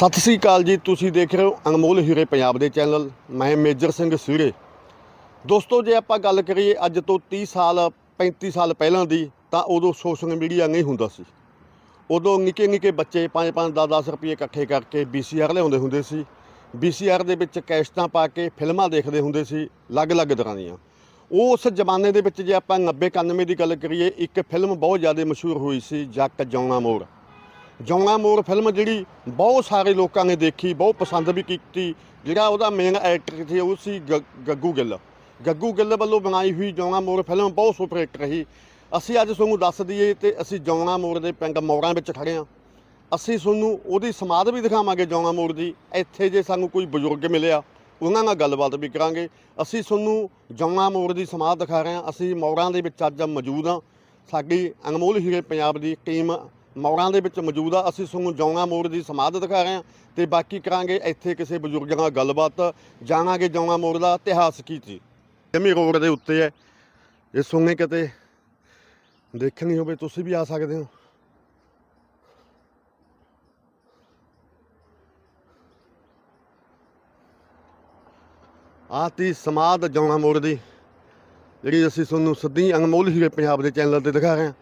ਸਤਿ ਸ੍ਰੀ ਅਕਾਲ ਜੀ, ਤੁਸੀਂ ਦੇਖ ਰਹੇ ਹੋ ਅਨਮੋਲ ਹੀਰੇ ਪੰਜਾਬ ਦੇ ਚੈਨਲ। ਮੈਂ ਮੇਜਰ ਸਿੰਘ ਸੂਰੇ ਦੋਸਤੋ, ਜੇ ਆਪਾਂ ਗੱਲ ਕਰੀਏ ਅੱਜ ਤੋਂ 30 ਸਾਲ 35 ਸਾਲ ਪਹਿਲਾਂ ਦੀ, ਤਾਂ ਉਦੋਂ ਸੋਸ਼ਲ ਮੀਡੀਆ ਨਹੀਂ ਹੁੰਦਾ ਸੀ। ਉਦੋਂ ਨਿੱਕੇ ਨਿੱਕੇ ਬੱਚੇ 5-5 10-10 ਰੁਪਏ ਇਕੱਠੇ ਕਰਕੇ VCR ਲਿਆਉਂਦੇ ਹੁੰਦੇ ਸੀ। VCR ਦੇ ਵਿੱਚ ਕੈਸਟਾਂ ਪਾ ਕੇ ਫਿਲਮਾਂ ਦੇਖਦੇ ਹੁੰਦੇ ਸੀ, ਅਲੱਗ-ਅਲੱਗ ਤਰ੍ਹਾਂ ਦੀਆਂ। ਉਸ ਜ਼ਮਾਨੇ ਦੇ ਵਿੱਚ ਜੇ ਆਪਾਂ 90-91 ਦੀ ਗੱਲ ਕਰੀਏ, ਇੱਕ ਫਿਲਮ ਬਹੁਤ ਜ਼ਿਆਦਾ ਮਸ਼ਹੂਰ ਹੋਈ ਸੀ, ਜੱਟ ਜੌਣਾ ਮੋੜ। ਜੌਣਾ ਮੋੜ ਫਿਲਮ ਜਿਹੜੀ ਬਹੁਤ ਸਾਰੇ ਲੋਕਾਂ ਨੇ ਦੇਖੀ, ਬਹੁਤ ਪਸੰਦ ਵੀ ਕੀਤੀ। ਜਿਹੜਾ ਉਹਦਾ ਮੇਨ ਐਕਟਰ ਸੀ, ਉਹ ਸੀ ਗੱਗੂ ਗਿੱਲ। ਗੱਗੂ ਗਿੱਲ ਵੱਲੋਂ ਬਣਾਈ ਹੋਈ ਜੌਣਾ ਮੋੜ ਫਿਲਮ ਬਹੁਤ ਸੁਪਰ ਹਿੱਟ ਰਹੀ। ਅਸੀਂ ਅੱਜ ਤੁਹਾਨੂੰ ਦੱਸ ਦਈਏ ਤੇ ਅਸੀਂ ਜੌਣਾ ਮੋੜ ਦੇ ਪਿੰਡ ਮੋੜਾਂ ਵਿੱਚ ਖੜੇ ਹਾਂ। ਅਸੀਂ ਤੁਹਾਨੂੰ ਉਹਦੀ ਸਮਾਧ ਵੀ ਦਿਖਾਵਾਂਗੇ ਜੌਣਾ ਮੋੜ ਦੀ। ਇੱਥੇ ਜੇ ਸਾਨੂੰ ਕੋਈ ਬਜ਼ੁਰਗ ਮਿਲਿਆ, ਉਹਨਾਂ ਨਾਲ ਗੱਲਬਾਤ ਵੀ ਕਰਾਂਗੇ। ਅਸੀਂ ਤੁਹਾਨੂੰ ਜੌਣਾ ਮੋੜ ਦੀ ਸਮਾਧ ਦਿਖਾ ਰਹੇ ਹਾਂ। ਅਸੀਂ ਮੋੜਾਂ ਦੇ ਵਿੱਚ ਅੱਜ ਮੌਜੂਦ ਹਾਂ। ਸਾਡੀ ਅਨਮੋਲ ਹੀਰੇ ਪੰਜਾਬ ਦੀ ਟੀਮ ਮੌੜਾਂ ਦੇ ਵਿੱਚ ਮੌਜੂਦ ਆ। ਅਸੀਂ ਤੁਹਾਨੂੰ ਜੌਣਾ ਮੋੜ ਦੀ ਸਮਾਧ ਦਿਖਾ ਰਹੇ ਹਾਂ ਤੇ ਬਾਕੀ ਕਰਾਂਗੇ ਇੱਥੇ ਕਿਸੇ ਬਜ਼ੁਰਗਾਂ ਨਾਲ ਗੱਲਬਾਤ, ਜਾਣਾਂਗੇ ਜੌਣਾ ਮੋੜ ਦਾ ਇਤਿਹਾਸ ਕੀ ਸੀ। ਜਮੀ ਰੋਡ ਦੇ ਉੱਤੇ ਹੈ। ਇਹ ਸੁਣਨੇ ਕਿਤੇ ਦੇਖਣੀ ਹੋਵੇ, ਤੁਸੀਂ ਵੀ ਆ ਸਕਦੇ ਹੋ। ਆਹ ਤੀ ਸਮਾਧ ਜੌਣਾ ਮੋੜ ਦੀ, ਜਿਹੜੀ ਅਸੀਂ ਤੁਹਾਨੂੰ ਸਿੱਧੀ ਅਨਮੋਲ ਹੀਰੇ ਪੰਜਾਬ ਦੇ ਚੈਨਲ ਤੇ ਦਿਖਾ ਰਹੇ ਹਾਂ।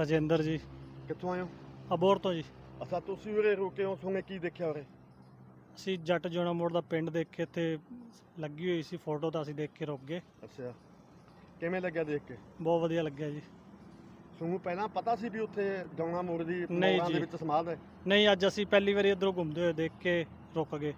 ਰਜਿੰਦਰ ਜੀ। ਕਿੱਥੋਂ ਆਏ ਹੋ? ਅਬੋਰ ਤੋਂ ਜੀ। ਅਸਾਂ ਤੁਸੀਂ ਉਰੇ ਰੁਕੇ ਹੋ ਤੁਹਾਨੂੰ ਕੀ ਦੇਖਿਆ ਉਰੇ? ਅਸੀਂ ਜੱਟ ਜੋਣਾ ਮੋੜ ਦਾ ਪਿੰਡ ਦੇਖ ਕੇ ਇੱਥੇ ਲੱਗੀ ਹੋਈ ਸੀ ਫੋਟੋ ਤਾਂ ਅਸੀਂ ਦੇਖ ਕੇ ਰੁਕ ਗਏ। ਅੱਛਾ। ਕਿਵੇਂ ਲੱਗਿਆ ਦੇਖ ਕੇ? ਬਹੁਤ ਵਧੀਆ ਲੱਗਿਆ ਜੀ। ਤੁਹਾਨੂੰ ਪਹਿਲਾਂ ਪਤਾ ਸੀ ਵੀ ਉੱਥੇ ਜੌਣਾ ਮੋੜ ਦੀ ਨਹੀਂ ਮੋੜਾਂ ਦੇ ਜੀ। ਵਿੱਚ ਸਮਾਧ ਹੈ? ਨਹੀਂ ਅੱਜ ਅਸੀਂ ਪਹਿਲੀ ਵਾਰੀ ਇਧਰੋਂ ਘੁੰਮਦੇ ਹੋਏ ਦੇਖ ਕੇ ਰੁਕ ਗਏ।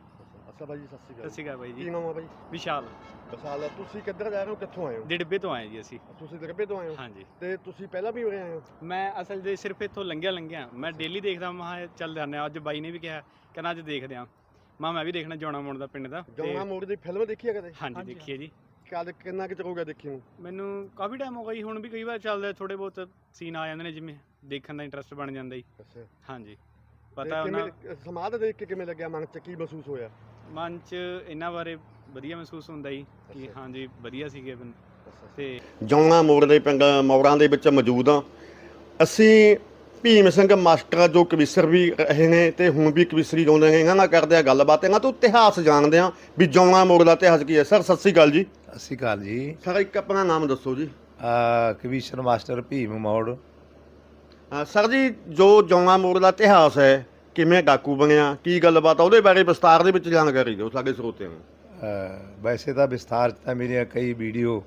ਅੱਛਾ ਬਾਈ ਜੀ ਸਤਿ ਸ਼੍ਰੀ ਅਕਾਲ। ਸਤਿ ਸ਼੍ਰੀ ਅਕਾਲ ਬਾਈ ਕੀ ਜੀ ਨਾਮ ਆ ਬਾਈ? ਵਿਸ਼ਾਲ। ਵਿਸ਼ਾਲ ਤੁਸੀਂ ਕਿੱਧਰ ਜਾ ਰਹੇ ਹੋ ਕਿੱਥੋਂ ਆਏ ਹੋ? ਡਿੜਬੇ ਤੋਂ ਆਏ ਜੀ ਅਸੀਂ। ਤੁਸੀਂ ਦਰਬੇ ਤੋਂ ਆਏ ਹੋ? ਹਾਂਜੀ। ਤੇ ਤੁਸੀਂ ਪਹਿਲਾਂ ਵੀ ਉਰੇ ਆਏ ਹੋ? ਮੈਂ ਅਸਲ ਦੇ ਸਿਰਫ ਇੱਥੋਂ ਲੰਘਿਆ ਲੰਘਿਆ। ਮੈਂ ਡੇਲੀ ਦੇਖਦਾ ਮਹਾ ਚੱਲ ਜਾਂਦੇ ਆ ਅੱਜ ਬਾਈ ਨੇ ਵੀ ਕਿਹਾ ਕਹਿੰਦਾ ਅੱਜ ਦੇਖਦੇ ਆ ਮਾ ਮੈਂ ਵੀ ਦੇਖਣਾ ਜੋਣਾ ਮੋੜ ਦਾ ਪਿੰਡ ਦਾ। ਤੇ ਜੌਣਾ ਮੋੜ ਦੀ ਫਿਲਮ ਦੇਖੀ ਹੈ ਕਦੇ? ਹਾਂਜੀ ਹਾਂਜੀ, ਦੇਖੀਏ ਜੀ। ਕਦ ਕਿੰਨਾ ਕਿ ਚਿਰ ਹੋ ਗਿਆ ਦੇਖੀ ਨੂੰ? ਮੈਨੂੰ ਕਾਫੀ ਟਾਈਮ ਹੋ ਜੀ। ਹੁਣ ਵੀ ਕਈ ਵਾਰ ਚੱਲਦਾ ਥੋੜੇ ਬਹੁਤ ਸੀਨ ਆ ਜਾਂਦੇ ਨੇ ਜਿਵੇਂ ਦੇਖਣ ਦਾ ਇੰਟਰਸਟ ਬਣ ਜਾਂਦਾ ਜੀ। ਅੱਛਾ। ਹਾਂਜੀ। ਪਤਾ ਉਹਨਾਂ ਸਮਾਧ ਦੇਖ ਕੇ ਕਿਵੇਂ ਲੱਗਿਆ? ਮਨ ਚ ਕੀ ਮਹਿਸੂਸ ਹੋਇਆ? ਮਨ 'ਚ ਇਹਨਾਂ ਬਾਰੇ ਵਧੀਆ ਮਹਿਸੂਸ ਹੁੰਦਾ ਜੀ ਕਿ। ਹਾਂਜੀ ਵਧੀਆ ਸੀਗੇ ਤੇ ਜੌਣਾ ਮੋੜ ਦੇ ਪਿੰਡ ਮੌੜਾਂ ਦੇ ਵਿੱਚ ਮੌਜੂਦ ਹਾਂ। ਅਸੀਂ ਭੀਮ ਸਿੰਘ ਮਾਸਟਰ ਜੋ ਕਵਿਸਰ ਵੀ ਰਹੇ ਨੇ ਤੇ ਹੁਣ ਵੀ ਕਵਿਸਰੀ ਗਾਉਂਦੇ ਨੇ ਇਹਨਾਂ ਨਾਲ ਕਰਦੇ ਆ ਗੱਲਬਾਤ। ਇਹਨਾਂ ਤੋਂ ਇਤਿਹਾਸ ਜਾਣਦੇ ਆ ਵੀ ਜੌਣਾ ਮੋੜ ਦਾ ਇਤਿਹਾਸ ਕੀ ਹੈ। ਸਰ ਸਤਿ ਸ੍ਰੀ ਅਕਾਲ ਜੀ। ਸਤਿ ਸ਼੍ਰੀ ਅਕਾਲ ਜੀ। ਸਰ ਇੱਕ ਆਪਣਾ ਨਾਮ ਦੱਸੋ ਜੀ। ਆ ਕਵੀਸ਼ਰ ਮਾਸਟਰ ਭੀਮ ਮੌੜ। ਅ, ਸਰ ਜੀ ਜੋ ਜੌਣਾ ਮੋੜ ਦਾ ਇਤਿਹਾਸ ਹੈ ਕਿਵੇਂ ਡਾਕੂ ਬਣਿਆ ਕੀ ਗੱਲਬਾਤ ਆ ਉਹਦੇ ਬਾਰੇ ਵਿਸਤਾਰ ਦੇ ਵਿੱਚ ਜਾਣਕਾਰੀ ਦਿਓ ਸਾਡੇ ਸਰੋਤਿਆਂ ਨੂੰ। ਵੈਸੇ ਤਾਂ ਵਿਸਥਾਰ 'ਚ ਤਾਂ ਮੇਰੀਆਂ ਕਈ ਵੀਡੀਓ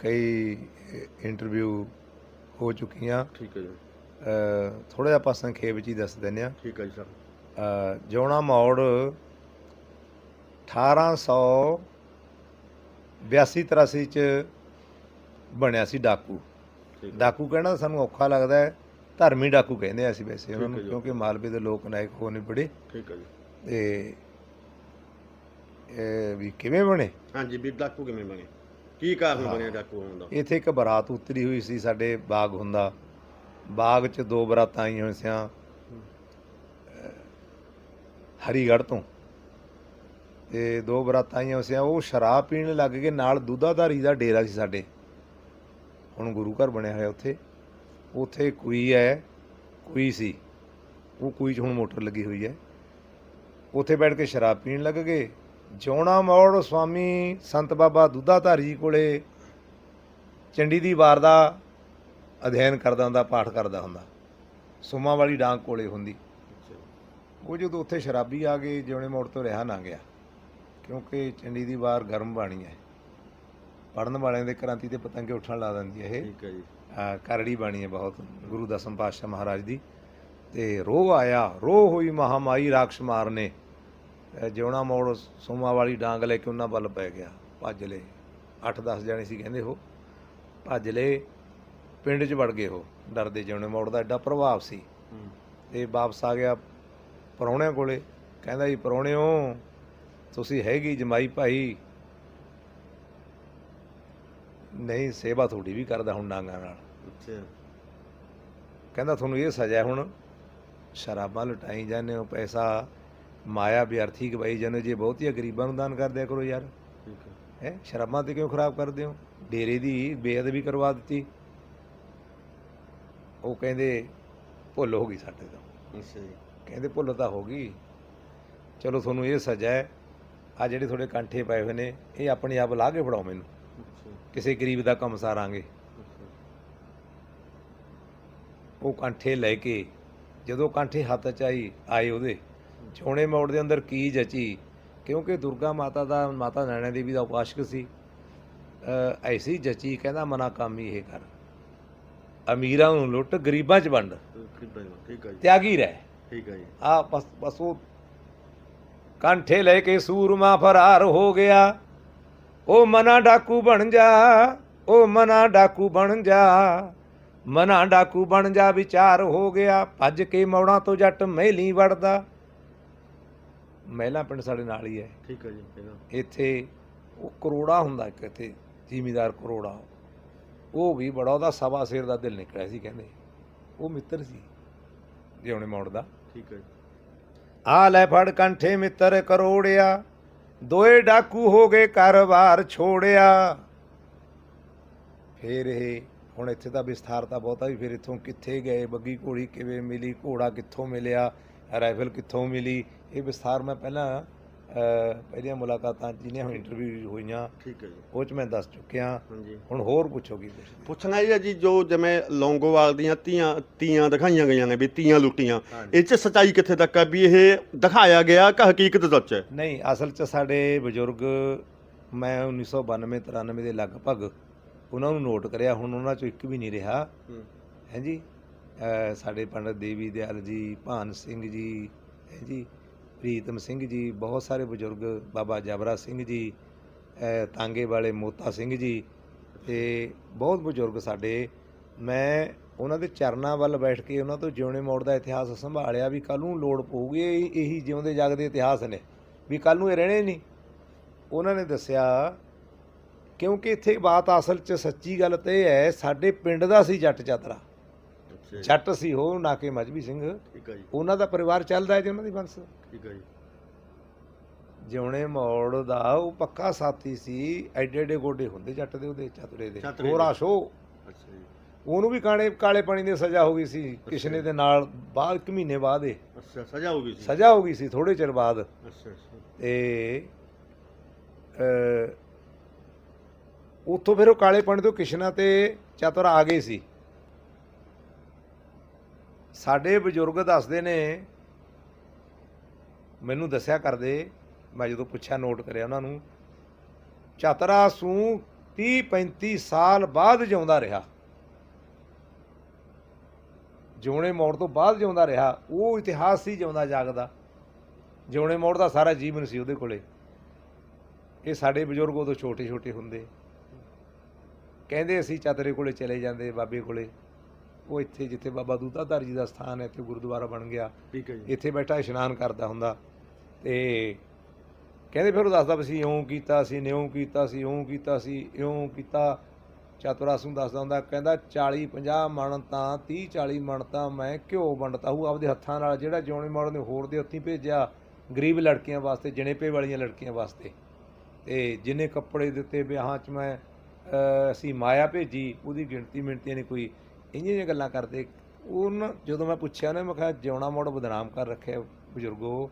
ਕਈ ਇੰਟਰਵਿਊ ਹੋ ਚੁੱਕੀਆਂ। ਠੀਕ ਹੈ ਜੀ। ਥੋੜਾ ਜਿਹਾ ਆਪਾਂ ਸੰਖੇਪ 'ਚ ਹੀ ਦੱਸ ਦਿੰਦੇ ਆ ਠੀਕ ਹੈ ਜੀ ਸਰ। ਜੋਣਾ ਮੌੜ 1882 83 ਚ ਬਣਿਆ ਸੀ ਡਾਕੂ। ਡਾਕੂ ਕਹਿਣਾ ਸਾਨੂੰ ਔਖਾ ਲੱਗਦਾ ਹੈ ਧਰਮੀ ਡਾਕੂ ਕਹਿੰਦੇ ਆ ਅਸੀਂ ਵੈਸੇ ਉਹਨਾਂ ਨੂੰ। ਕਿਉਂਕਿ ਮਾਲਵੇ ਦੇ ਲੋਕ ਨਾਇਕ ਹੋ ਨਹੀਂ ਬੜੇ ਠੀਕ ਹੈ ਜੀ। ਤੇ ਵੀ ਕਿਵੇਂ ਬਣੇ? ਹਾਂਜੀ ਵੀ ਡਾਕੂ ਕਿਵੇਂ ਬਣੇ? ਕੀ ਕਾਰਨ ਹਾਂ। ਬਣਿਆ ਡਾਕੂ ਹੋਣ ਦਾ? ਇੱਥੇ ਇੱਕ ਬਰਾਤ ਉਤਰੀ ਹੋਈ ਸੀ ਸਾਡੇ ਬਾਗ ਹੁੰਦਾ। ਬਾਗ 'ਚ ਦੋ ਬਰਾਤਾਂ ਆਈਆਂ ਹੋਈਆਂ ਸਿਆਂ ਹਰੀਗੜ੍ਹ ਤੋਂ। ਤੇ ਦੋ ਬਰਾਤਾਂ ਆਈਆਂ ਹੋਈਆਂ ਸਿਆਂ ਉਹ ਸ਼ਰਾਬ ਪੀਣ ਲੱਗ ਗਏ। ਨਾਲ ਦੁੱਧਾਧਾਰੀ ਦਾ ਡੇਰਾ ਸੀ ਸਾਡੇ। ਹੁਣ ਗੁਰੂ ਘਰ ਬਣਿਆ ਹੋਇਆ ਉੱਥੇ। ਉੱਥੇ ਕੁਈ ਹੈ ਕੁਈ ਸੀ। ਉਹ ਕੁਈ 'ਚ ਹੁਣ ਮੋਟਰ ਲੱਗੀ ਹੋਈ ਹੈ ਉੱਥੇ ਬੈਠ ਕੇ ਸ਼ਰਾਬ ਪੀਣ ਲੱਗ ਗਏ। ਜੋਣਾ ਮੌੜ ਸਵਾਮੀ ਸੰਤ ਬਾਬਾ ਦੁੱਧਾਧਾਰੀ ਕੋਲੇ ਚੰਡੀ ਦੀ ਵਾਰ ਦਾ ਅਧਿਐਨ ਕਰਦਾ ਹੁੰਦਾ ਪਾਠ ਕਰਦਾ ਹੁੰਦਾ। ਸੁਮਾ ਵਾਲੀ ਡਾਂਗ ਕੋਲੇ ਹੁੰਦੀ। ਉਹ ਜਦੋਂ ਉੱਥੇ ਸ਼ਰਾਬੀ ਆ ਗਏ ਜੋਣੇ ਮੋੜ ਤੋਂ ਰਿਹਾ ਨਾ ਗਿਆ। ਕਿਉਂਕਿ ਚੰਡੀ ਦੀ ਵਾਰ ਗਰਮ ਬਾਣੀ ਹੈ। ਪੜਨ ਵਾਲਿਆਂ ਦੇ ਕ੍ਰਾਂਤੀ ਤੇ ਪਤੰਗੇ ਉੱਠਣ ਲਾ ਦਿੰਦੀ ਹੈ ਇਹ। ਠੀਕ ਹੈ ਜੀ। ਕਰੜੀ ਬਾਣੀ ਹੈ ਬਹੁਤ ਗੁਰੂ ਦਸਮ ਪਾਤਸ਼ਾਹ ਮਹਾਰਾਜ ਦੀ। ਤੇ ਰੋਹ ਆਇਆ ਰੋਹ ਹੋਈ ਮਹਾਮਾਈ ਰਾਖਸ਼ ਮਾਰਨੇ। ਜਿਉਣਾ ਮੋੜ ਸੋਮਾ ਵਾਲੀ ਡਾਂਗ ਲੈ ਕੇ ਉਹਨਾਂ ਵੱਲ ਪੈ ਗਿਆ ਭੱਜ ਲਏ। 8-10 ਜਣੇ ਸੀ ਕਹਿੰਦੇ ਉਹ। ਭੱਜ ਲਏ ਪਿੰਡ 'ਚ ਵੜ ਗਏ ਉਹ ਡਰਦੇ ਜਿਉਣੇ ਮੋੜ ਦਾ ਐਡਾ ਪ੍ਰਭਾਵ ਸੀ। ਤੇ ਵਾਪਸ ਆ ਗਿਆ ਪਰੌਣਿਆਂ ਕੋਲੇ ਕਹਿੰਦਾ ਜੀ ਪਰੌਣਿਓ ਤੁਸੀਂ ਹੈਗੀ ਜਮਾਈ ਭਾਈ। ਨਹੀਂ ਸੇਵਾ ਤੁਹਾਡੀ ਵੀ ਕਰਦਾ ਹੁਣ ਡਾਂਗਾਂ ਨਾਲ। ਅੱਛਾ। ਕਹਿੰਦਾ ਤੁਹਾਨੂੰ ਇਹ ਸਜ਼ਾ ਹੁਣ ਸ਼ਰਾਬਾਂ ਲੁਟਾਈ ਜਾਂਦੇ ਹੋ ਪੈਸਾ ਮਾਇਆ ਵਿਅਰਥੀ ਗਵਾਈ ਜਾਂਦੇ ਜੇ ਬਹੁਤੀਆਂ ਗਰੀਬਾਂ ਨੂੰ ਦਾਨ ਕਰ ਦਿਆ ਕਰੋ ਯਾਰ। ਠੀਕ ਹੈ। ਹੈ? ਸ਼ਰਾਬਾਂ ਤੇ ਕਿਉਂ ਖਰਾਬ ਕਰਦੇ ਹੋ? ਡੇਰੇ ਦੀ ਬੇਅਦਬੀ ਕਰਵਾ ਦਿੱਤੀ। ਉਹ ਕਹਿੰਦੇ ਭੁੱਲ ਹੋ ਗਈ ਸਾਡੇ ਤੋਂ। ਅੱਛਾ ਜੀ। ਕਹਿੰਦੇ ਭੁੱਲ ਤਾਂ ਹੋ ਗਈ। ਚਲੋ ਤੁਹਾਨੂੰ ਇਹ ਸਜ਼ਾ ਹੈ। ਆ ਜਿਹੜੇ ਤੁਹਾਡੇ ਕੰਠੇ ਪਏ ਹੋਏ ਨੇ ਇਹ ਆਪਣੇ ਆਪ ਲਾ ਕੇ ਫੜਾਓ ਮੈਨੂੰ। ਕਿਸੇ ਗਰੀਬ ਦਾ ਕੰਮ ਸਾਰਾਂਗੇ। ਉਹ ਕੰਠੇ ਲੈ ਕੇ ਜਦੋਂ ਕੰਠੇ ਹੱਥ ਚ ਆਈ ਆਏ ਉਹਦੇ। ਛੋਣੇ ਮੋੜ ਦੇ ਅੰਦਰ ਕੀ ਜਚੀ? ਕਿਉਂਕਿ ਦੁਰਗਾ ਮਾਤਾ ਦਾ ਮਾਤਾ ਨੈਣਾ ਦੇਵੀ ਦਾ ਉਪਾਸ਼ਕ ਸੀ। ਐਸੀ ਜਚੀ ਕਹਿੰਦਾ ਮਨਾ ਕੰਮ ਹੀ ਇਹ ਕਰ। ਅਮੀਰਾਂ ਨੂੰ ਲੁੱਟ ਗਰੀਬਾਂ 'ਚ ਵੰਡ। ਠੀਕ ਹੈ ਜੀ। ਤਿਆਗੀ ਰਹਿ। ਠੀਕ ਹੈ ਜੀ। ਆ ਬਸ ਬਸ ਉਹ ਕੰਠੇ ਲੈ ਕੇ ਸੂਰਮਾ ਫਰਾਰ ਹੋ ਗਿਆ। ਉਹ ਮਨਾ ਡਾਕੂ ਬਣ ਜਾ ਉਹ ਮਨਾ ਡਾਕੂ ਬਣ ਜਾ। ਮਨਾ ਡਾਕੂ ਬਣ ਜਾ ਵਿਚਾਰ ਹੋ ਗਿਆ। ਭੱਜ ਕੇ ਮੌੜਾਂ ਤੋਂ ਜੱਟ ਮਹਿਲੀ ਵੜਦਾ। ਮਹਿਲਾ ਪਿੰਡ ਸਾਡੇ ਨਾਲ ਹੀ ਹੈ। ਠੀਕ ਹੈ ਜੀ ਹੈਗਾ। ਇੱਥੇ ਉਹ ਕਰੋੜਾ ਹੁੰਦਾ ਇੱਕ ਇੱਥੇ ਜ਼ਿਮੀਦਾਰ ਕਰੋੜਾ। ਉਹ ਵੀ ਬੜਾ ਉਹਦਾ ਸਵਾ ਸਿਰ ਦਾ ਦਿਲ ਨਿਕਲਿਆ ਸੀ ਕਹਿੰਦੇ। ਉਹ ਮਿੱਤਰ ਸੀ ਜਿਉਣੇ ਮੌੜ ਦਾ। ਠੀਕ ਹੈ ਜੀ। ਆ ਲੈ ਫੜ ਕੰਠੇ ਮਿੱਤਰ ਕਰੋੜਿਆ ਦੋਏ ਡਾਕੂ ਹੋ ਗਏ ਕਾਰੋਬਾਰ ਛੋੜਿਆ। ਫੇਰ ਇਹ ਹੁਣ ਇੱਥੇ ਤਾਂ ਵਿਸਥਾਰ ਤਾਂ ਬਹੁਤਾ ਵੀ ਫਿਰ ਇੱਥੋਂ ਕਿੱਥੇ ਗਏ ਬੱਗੀ ਘੋੜੀ ਕਿਵੇਂ ਮਿਲੀ ਘੋੜਾ ਕਿੱਥੋਂ ਮਿਲਿਆ? ਰਾਈਫਲ ਕਿੱਥੋਂ ਮਿਲੀ ਇਹ ਵਿਸਥਾਰ ਮੈਂ ਪਹਿਲਾਂ ਪਹਿਲੀਆਂ ਮੁਲਾਕਾਤਾਂ ਜਿਹਨੇ ਹੁਣ ਇੰਟਰਵਿਊ ਹੋਈਆਂ ਠੀਕ ਹੈ ਜੀ। ਉਹ 'ਚ ਮੈਂ ਦੱਸ ਚੁੱਕਿਆ। ਹੁਣ ਹੋਰ ਪੁੱਛੋਗੀ ਪੁੱਛਣਾ। ਇਹ ਹੈ ਜੀ ਜੋ ਜਿਵੇਂ ਲੌਂਗੋਵਾਲ ਦੀਆਂ ਧੀਆਂ ਤੀਆਂ ਦਿਖਾਈਆਂ ਗਈਆਂ ਨੇ ਵੀ ਤੀਆਂ ਲੁੱਟੀਆਂ ਇਹ ਚ ਸਚਾਈ ਕਿੱਥੇ ਤੱਕ ਹੈ ਵੀ ਇਹ ਦਿਖਾਇਆ ਗਿਆ ਕਿ ਹਕੀਕਤ ਸੱਚ ਹੈ? ਨਹੀਂ ਅਸਲ 'ਚ ਸਾਡੇ ਬਜ਼ੁਰਗ ਮੈਂ 1992 93 ਦੇ ਲਗਭਗ ਉਹਨਾਂ ਨੂੰ ਨੋਟ ਕਰਿਆ ਹੁਣ ਉਹਨਾਂ 'ਚੋਂ ਇੱਕ ਵੀ ਨਹੀਂ ਰਿਹਾ। ਹੂੰ। ਹਾਂਜੀ ਸਾਡੇ ਪੰਡਤ ਦੇਵੀ ਦਿਆਲ ਜੀ, ਭਾਨ ਸਿੰਘ ਜੀ, ਹੈ ਜੀ, ਪ੍ਰੀਤਮ ਸਿੰਘ ਜੀ, ਬਹੁਤ ਸਾਰੇ ਬਜ਼ੁਰਗ ਬਾਬਾ ਜਬਰਾ ਸਿੰਘ ਜੀ ਤਾਂਗੇ ਵਾਲੇ ਮੋਤਾ ਸਿੰਘ ਜੀ ਤੇ ਬਹੁਤ ਬਜ਼ੁਰਗ ਸਾਡੇ। ਮੈਂ ਉਹਨਾਂ ਦੇ ਚਰਨਾਂ ਵੱਲ ਬੈਠ ਕੇ ਉਹਨਾਂ ਤੋਂ ਜਿਉਣੇ ਮੋੜ ਦਾ ਇਤਿਹਾਸ ਸੰਭਾਲਿਆ ਵੀ ਕੱਲ ਨੂੰ ਲੋੜ ਪਊਗੀ, ਇਹੀ ਜਿਉਂਦੇ ਜਾਗਦੇ ਇਤਿਹਾਸ ਨੇ, ਵੀ ਕੱਲ ਨੂੰ ਇਹ ਰਹਿਣੇ ਨਹੀਂ। ਉਹਨਾਂ ਨੇ ਦੱਸਿਆ, ਕਿਉਂਕਿ ਇੱਥੇ ਬਾਤ ਅਸਲ 'ਚ ਸੱਚੀ ਗੱਲ ਤੇ ਇਹ ਹੈ, ਸਾਡੇ ਪਿੰਡ ਦਾ ਸੀ ਜੱਟ ਚਾਤਰਾ ਜੱਟ ਸੀ ਉਹ ਨਾ ਕਿ ਮਜਬੀ ਸਿੰਘ। ਠੀਕ ਹੈ ਜੀ। ਉਹਨਾਂ ਦਾ ਪਰਿਵਾਰ ਚੱਲਦਾ ਹੈ ਜੀ ਉਹਨਾਂ ਦੀ ਬੰਸ। ਠੀਕ ਹੈ ਜੀ। ਜਿਉਣੇ ਮੋੜ ਦਾ ਉਹ ਪੱਕਾ ਸਾਥੀ ਸੀ ਐਡੇ ਐਡੇ ਗੋਡੇ ਹੁੰਦੇ ਜੱਟ ਦੇ ਉਹਦੇ ਚਾਤਰੇ ਦੇ। ਚਾਤਰੇ ਦੇ। ਹੋਰਾ ਸ਼ੋ। ਅੱਛਾ ਜੀ। ਉਹਨੂੰ ਵੀ ਕਾਲੇ ਕਾਲੇ ਪਾਣੀ ਦੀ ਸਜ਼ਾ ਹੋ ਗਈ ਸੀ ਕਿਸ਼ਨੇ ਦੇ ਨਾਲ ਬਾਅਦ ਇੱਕ ਮਹੀਨੇ ਬਾਅਦ ਇਹ ਅੱਛਾ ਸਜ਼ਾ ਹੋ ਗਈ ਸੀ। ਸਜ਼ਾ ਹੋ ਗਈ ਸੀ ਥੋੜੇ ਚਿਰ ਬਾਅਦ। ਅੱਛਾ ਅੱਛਾ। ਤੇ ਅ ਉੱਥੋਂ ਫਿਰ ਉਹ ਕਾਲੇ ਪਾਣੀ ਤੋਂ ਕਿਸ਼ਨਾ ਤੇ ਚਾਤਰ ਆ ਗਏ ਸੀ। ਸਾਡੇ ਬਜ਼ੁਰਗ ਦੱਸਦੇ ਨੇ, ਮੈਨੂੰ ਦੱਸਿਆ ਕਰਦੇ, ਮੈਂ ਜਦੋਂ ਪੁੱਛਿਆ ਨੋਟ ਕਰਿਆ ਉਹਨਾਂ ਨੂੰ, ਚਾਤਰਾ ਸੂ 30 35 ਸਾਲ ਬਾਅਦ ਜਿਉਂਦਾ ਰਿਹਾ। ਜਿਉਣੇ ਮੋੜ ਤੋਂ ਬਾਅਦ ਜਿਉਂਦਾ ਰਿਹਾ, ਉਹ ਇਤਿਹਾਸ ਸੀ ਜਿਉਂਦਾ ਜਾਗਦਾ। ਜਿਉਣੇ ਮੋੜ ਦਾ ਸਾਰਾ ਜੀਵਨ ਸੀ ਉਹਦੇ ਕੋਲੇ। ਇਹ ਸਾਡੇ ਬਜ਼ੁਰਗ ਉਦੋਂ ਛੋਟੇ ਛੋਟੇ ਹੁੰਦੇ। ਕਹਿੰਦੇ ਅਸੀਂ ਚਾਤਰੇ ਕੋਲੇ ਚਲੇ ਜਾਂਦੇ, ਬਾਬੇ ਕੋਲੇ। ਉਹ ਇੱਥੇ ਜਿੱਥੇ ਬਾਬਾ ਦੂਤਾਧਾਰ ਜੀ ਦਾ ਸਥਾਨ ਹੈ ਇੱਥੇ ਗੁਰਦੁਆਰਾ ਬਣ ਗਿਆ। ਠੀਕ ਹੈ ਜੀ। ਇੱਥੇ ਬੈਠਾ ਇਸ਼ਨਾਨ ਕਰਦਾ ਹੁੰਦਾ। ਤੇ ਕਹਿੰਦੇ ਫਿਰ ਉਹ ਦੱਸਦਾ ਵੀ ਅਸੀਂ ਇਉਂ ਕੀਤਾ ਸੀ ਨਿਉਂ ਕੀਤਾ ਸੀ ਇਉਂ ਕੀਤਾ ਸੀ ਇਉਂ ਕੀਤਾ। ਚਤੁਰਾਸ ਨੂੰ ਦੱਸਦਾ ਹੁੰਦਾ ਕਹਿੰਦਾ 40 50 ਮਣ ਤਾਂ 30 40 ਮਣ ਤਾਂ ਮੈਂ ਘਿਓ ਵੰਡਤਾ ਹੂੰ। ਆਪਦੇ ਹੱਥਾਂ ਨਾਲ ਜਿਹੜਾ ਜਿਉਣੇ ਮੋੜ ਨੇ ਹੋਰ ਦੇ ਹੱਥੀਂ ਭੇਜਿਆ। ਗਰੀਬ ਲੜਕੀਆਂ ਵਾਸਤੇ ਜਣੇਪੇ ਵਾਲੀਆਂ ਲੜਕੀਆਂ ਵਾਸਤੇ। ਤੇ ਜਿੰਨੇ ਕੱਪੜੇ ਦਿੱਤੇ ਵਿਆਹਾਂ 'ਚ ਮੈਂ ਅਸੀਂ ਮਾਇਆ ਭੇਜੀ ਉਹਦੀ ਗਿਣਤੀ ਮਿਣਤੀ ਨਹੀਂ ਕੋਈ ਇੰਨੀਆਂ ਜਿਹੀਆਂ ਗੱਲਾਂ ਕਰਦੇ ਉਹਨਾਂ ਜਦੋਂ ਮੈਂ ਪੁੱਛਿਆ ਨਾ ਮੈਂ ਕਿਹਾ ਜਿਉਣਾ ਮੋੜ ਬਦਨਾਮ ਕਰ ਰੱਖਿਆ ਬਜ਼ੁਰਗੋ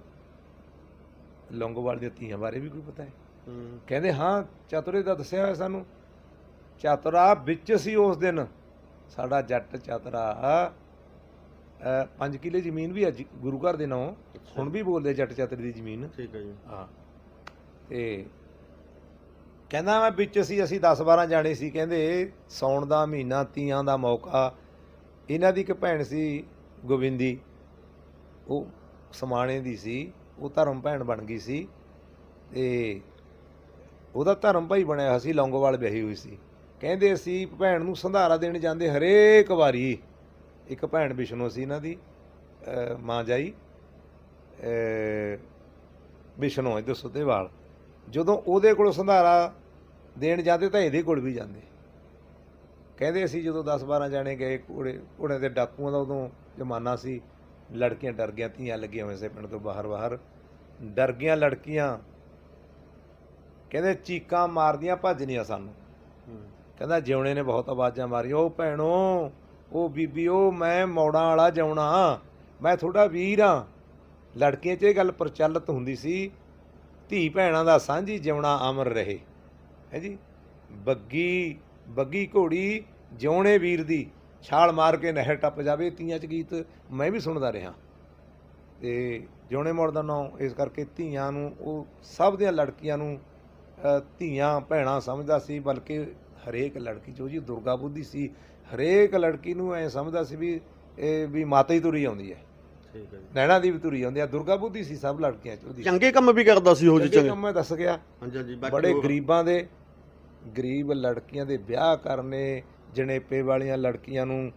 ਲੌਂਗੋਵਾਲ ਦੀਆਂ ਧੀਆਂ ਬਾਰੇ ਵੀ ਕੋਈ ਪਤਾ ਹੈ। ਕਹਿੰਦੇ ਹਾਂ ਚਾਤੁਰੇ ਦਾ ਦੱਸਿਆ ਹੋਇਆ ਸਾਨੂੰ ਚਾਤਰਾ ਵਿੱਚ ਸੀ ਉਸ ਦਿਨ ਸਾਡਾ ਜੱਟ ਚਾਤਰਾ 5 ਕਿੱਲੇ ਜ਼ਮੀਨ ਵੀ ਅੱਜ ਗੁਰੂ ਘਰ ਦੇ ਨਾਂ ਹੁਣ ਵੀ ਬੋਲਦੇ ਜੱਟ ਚਾਤਰੇ ਦੀ ਜ਼ਮੀਨ। ਠੀਕ ਹੈ ਜੀ। ਹਾਂ। ਤੇ ਕਹਿੰਦਾ ਮੈਂ ਵਿੱਚ ਸੀ, ਅਸੀਂ 10 12 ਜਾਣੇ ਸੀ, ਕਹਿੰਦੇ ਸੌਣ ਦਾ ਮਹੀਨਾ, ਤੀਆਂ ਦਾ ਮੌਕਾ। ਇਹਨਾਂ ਦੀ ਇੱਕ ਭੈਣ ਸੀ ਗੋਬਿੰਦੀ, ਉਹ ਸਮਾਣੇ ਦੀ ਸੀ, ਉਹ ਧਰਮ ਭੈਣ ਬਣ ਗਈ ਸੀ ਤੇ ਉਹਦਾ ਧਰਮ ਭਾਈ ਬਣਿਆ ਹੋਇਆ ਸੀ, ਲੌਂਗੋਵਾਲ ਵਿਆਹੀ ਹੋਈ ਸੀ। ਕਹਿੰਦੇ ਅਸੀਂ ਭੈਣ ਨੂੰ ਸੰਧਾਰਾ ਦੇਣ ਜਾਂਦੇ ਹਰੇਕ ਵਾਰੀ। ਇੱਕ ਭੈਣ ਵਿਸ਼ਨੂੰ ਸੀ ਇਹਨਾਂ ਦੀ ਮਾਂ ਜਾਈ, ਅਹ ਵਿਸ਼ਨੂੰ ਇਹਦੇ ਸੁੱਤੇਵਾਲ ਜਦੋਂ ਉਹਦੇ ਕੋਲ ਸੰਧਾਰਾ ਦੇਣ ਜਾਂਦੇ ਤਾਂ ਇਹਦੇ ਕੋਲ ਵੀ ਜਾਂਦੇ। ਕਹਿੰਦੇ ਅਸੀਂ ਜਦੋਂ 10 12 ਜਾਣੇ ਗਏ, ਘੋੜੇ ਘੋੜੇ ਦੇ ਡਾਕੂਆਂ ਦਾ ਉਦੋਂ ਜ਼ਮਾਨਾ ਸੀ, ਲੜਕੀਆਂ ਡਰ ਗਈਆਂ, ਧੀਆਂ ਲੱਗੀਆਂ ਹੋਏ ਸੀ ਪਿੰਡ ਤੋਂ ਬਾਹਰ ਬਾਹਰ। ਡਰ ਗਈਆਂ ਲੜਕੀਆਂ। ਕਹਿੰਦੇ ਚੀਕਾਂ ਮਾਰਦੀਆਂ ਭੱਜਣੀਆਂ ਸਾਨੂੰ। ਕਹਿੰਦਾ ਜਿਉਣੇ ਨੇ ਬਹੁਤ ਆਵਾਜ਼ਾਂ ਮਾਰੀਆਂ ਉਹ ਭੈਣੋ ਉਹ ਬੀਬੀ ਉਹ ਮੈਂ ਮੌੜਾਂ ਵਾਲਾ ਜਿਉਣਾ, ਮੈਂ ਤੁਹਾਡਾ ਵੀਰ ਆ ਲੜਕੀਆਂ 'ਚ ਇਹ ਗੱਲ ਪ੍ਰਚਲਿਤ ਹੁੰਦੀ ਸੀ ਧੀ ਭੈਣਾਂ ਦਾ ਸਾਂਝੀ ਜਿਉਣਾ ਅਮਰ ਰਹੇ। ਹੈ ਜੀ? ਬੱਗੀ ਬੱਗੀ ਘੋੜੀ ਜਿਉਣੇ ਵੀਰ ਦੀ, ਛਾਲ ਮਾਰ ਕੇ ਨਹਿਰ ਟੱਪ ਜਾਵੇ, ਤੀਆਂ 'ਚ ਗੀਤ ਮੈਂ ਵੀ ਸੁਣਦਾ ਰਿਹਾ। ਤੇ ਜਿਉਣੇ ਮੋੜ ਦਾ ਨਾਂ ਇਸ ਕਰਕੇ ਧੀਆਂ ਨੂੰ, ਉਹ ਸਭ ਦੀਆਂ ਲੜਕੀਆਂ ਨੂੰ ਧੀਆਂ, ਭੈਣਾਂ ਸਮਝਦਾ ਸੀ, ਬਲਕਿ ਹਰੇਕ ਲੜਕੀ, ਜੋ ਜੀ ਦੁਰਗਾ ਬੁੱਧੀ ਸੀ, ਹਰੇਕ ਲੜਕੀ ਨੂੰ ਐ ਸਮਝਦਾ ਸੀ ਵੀ, ਇਹ ਵੀ ਮਾਤਾ ਹੀ ਤੁਰੀ ਆਉਂਦੀ ਹੈ। ਠੀਕ ਹੈ ਜੀ। ਨੈਣਾ ਦੀ ਵੀ ਆਉਂਦੀ ਹੈ ਦੁਰਗਾ ਬੁੱਧੀ ਸੀ ਸਭ ਲੜਕੀਆਂ ਚ ਉਹਦੀ। ਚੰਗੇ ਕੰਮ ਵੀ ਕਰਦਾ ਸੀ ਉਹ ਜੀ ਚੰਗੇ ਕੰਮ ਮੈਂ ਦੱਸ ਗਿਆ। ਹਾਂਜੀ ਹਾਂਜੀ ਬਾਕੀ ਬੜੇ ਗਰੀਬਾਂ ਦੇ ਗਰੀਬ ਲੜਕੀਆਂ ਦੇ ਵਿਆਹ ਕਰਨੇ ਜਣੇਪੇ ਵਾਲੀਆਂ ਲੜਕੀਆਂ ਨੂੰ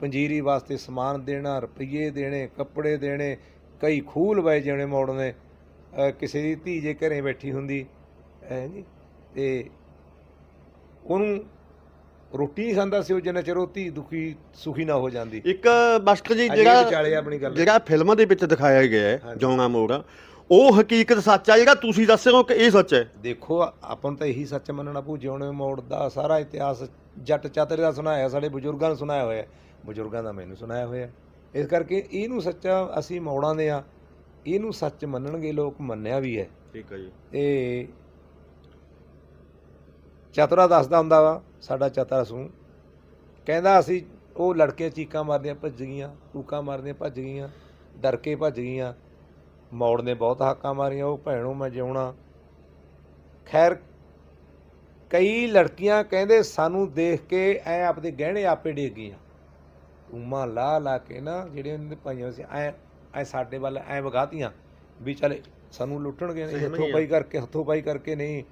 ਪੰਜੀਰੀ ਵਾਸਤੇ ਸਮਾਨ ਦੇਣਾ ਰੁਪਈਏ ਦੇਣੇ ਕੱਪੜੇ ਦੇਣੇ ਕਈ ਖੂਲ ਵਏ ਜਣੇ ਮੋੜਨੇ ਕਿਸੇ ਦੀ ਧੀ ਜੇ ਘਰੇ ਬੈਠੀ ਹੁੰਦੀ ਹੈ ਜੀ ਤੇ ਉਹਨੂੰ ਰੋਟੀ ਨਹੀਂ ਖਾਂਦਾ ਸੀ ਉਹ ਜਿੰਨਾ ਚਿਰ ਉਹ ਧੀ ਦੁਖੀ ਸੁਖੀ ਨਾ ਹੋ ਜਾਂਦੀ ਇੱਕ ਮਾਸਟਰ ਜੀ ਜਿਹੜਾ ਵਿਚਾਲੇ ਆਪਣੀ ਗੱਲ ਜਿਹੜਾ ਫਿਲਮਾਂ ਦੇ ਵਿੱਚ ਦਿਖਾਇਆ ਗਿਆ ਹੈ। ਜੌਣਾ ਮੋੜ ਉਹ ਹਕੀਕਤ ਸੱਚ ਆ ਜਿਹੜਾ ਤੁਸੀਂ ਦੱਸ ਰਹੇ ਹੋ ਕਿ ਇਹ ਸੱਚ ਹੈ ਦੇਖੋ ਆਪਾਂ ਨੂੰ ਤਾਂ ਇਹੀ ਸੱਚ ਮੰਨਣਾ ਪਊ ਜਿਉਣੇ ਮੋੜ ਦਾ ਸਾਰਾ ਇਤਿਹਾਸ ਜੱਟ ਚਾਤਰੇ ਦਾ ਸੁਣਾਇਆ ਸਾਡੇ ਬਜ਼ੁਰਗਾਂ ਨੂੰ ਸੁਣਾਇਆ ਹੋਇਆ। ਬਜ਼ੁਰਗਾਂ ਦਾ ਮੈਨੂੰ ਸੁਣਾਇਆ ਹੋਇਆ। ਇਸ ਕਰਕੇ ਇਹਨੂੰ ਸੱਚਾ ਅਸੀਂ ਮੋੜਾਂ ਦੇ ਆ ਇਹਨੂੰ ਸੱਚ ਮੰਨਣਗੇ ਲੋਕ ਮੰਨਿਆ ਵੀ ਹੈ ਠੀਕ ਹੈ ਜੀ ਤੇ ਚਤਰਾ ਦੱਸਦਾ ਹੁੰਦਾ ਵਾ ਸਾਡਾ ਚਤਰਾ ਸੂ। ਕਹਿੰਦਾ ਅਸੀਂ ਉਹ ਲੜਕੀਆਂ ਚੀਕਾਂ ਮਾਰਦੀਆਂ ਭੱਜ ਗਈਆਂ ਟੂਕਾਂ ਮਾਰਦੀਆਂ ਭੱਜ ਗਈਆਂ ਡਰ ਕੇ ਭੱਜ ਗਈਆਂ। ਮੌੜ ਨੇ ਬਹੁਤ ਹਾਕਾਂ ਮਾਰੀਆਂ ਉਹ ਭੈਣੋ ਮੈਂ ਜਿਉਣਾ। ਖੈਰ ਕਈ ਲੜਕੀਆਂ ਕਹਿੰਦੇ ਸਾਨੂੰ ਦੇਖ ਕੇ ਐ ਆਪਦੇ ਗਹਿਣੇ ਆਪੇ ਡੇਗ ਗਈਆਂ। ਉਮਾ ਲਾ ਲਾ ਕੇ ਨਾ ਜਿਹੜੇ ਉਹਨਾਂ ਦੇ ਪਾਈਆਂ ਸੀ ਐ ਐ ਸਾਡੇ ਵੱਲ ਐ ਵਗਾਤੀਆਂ ਵੀ ਚੱਲ ਸਾਨੂੰ ਲੁੱਟਣਗੇ ਨਹੀਂ ਹੱਥੋਂ। ਪਾਈ ਕਰਕੇ ਹੱਥੋਂ ਪਾਈ ਕਰਕੇ ਨਹੀਂ।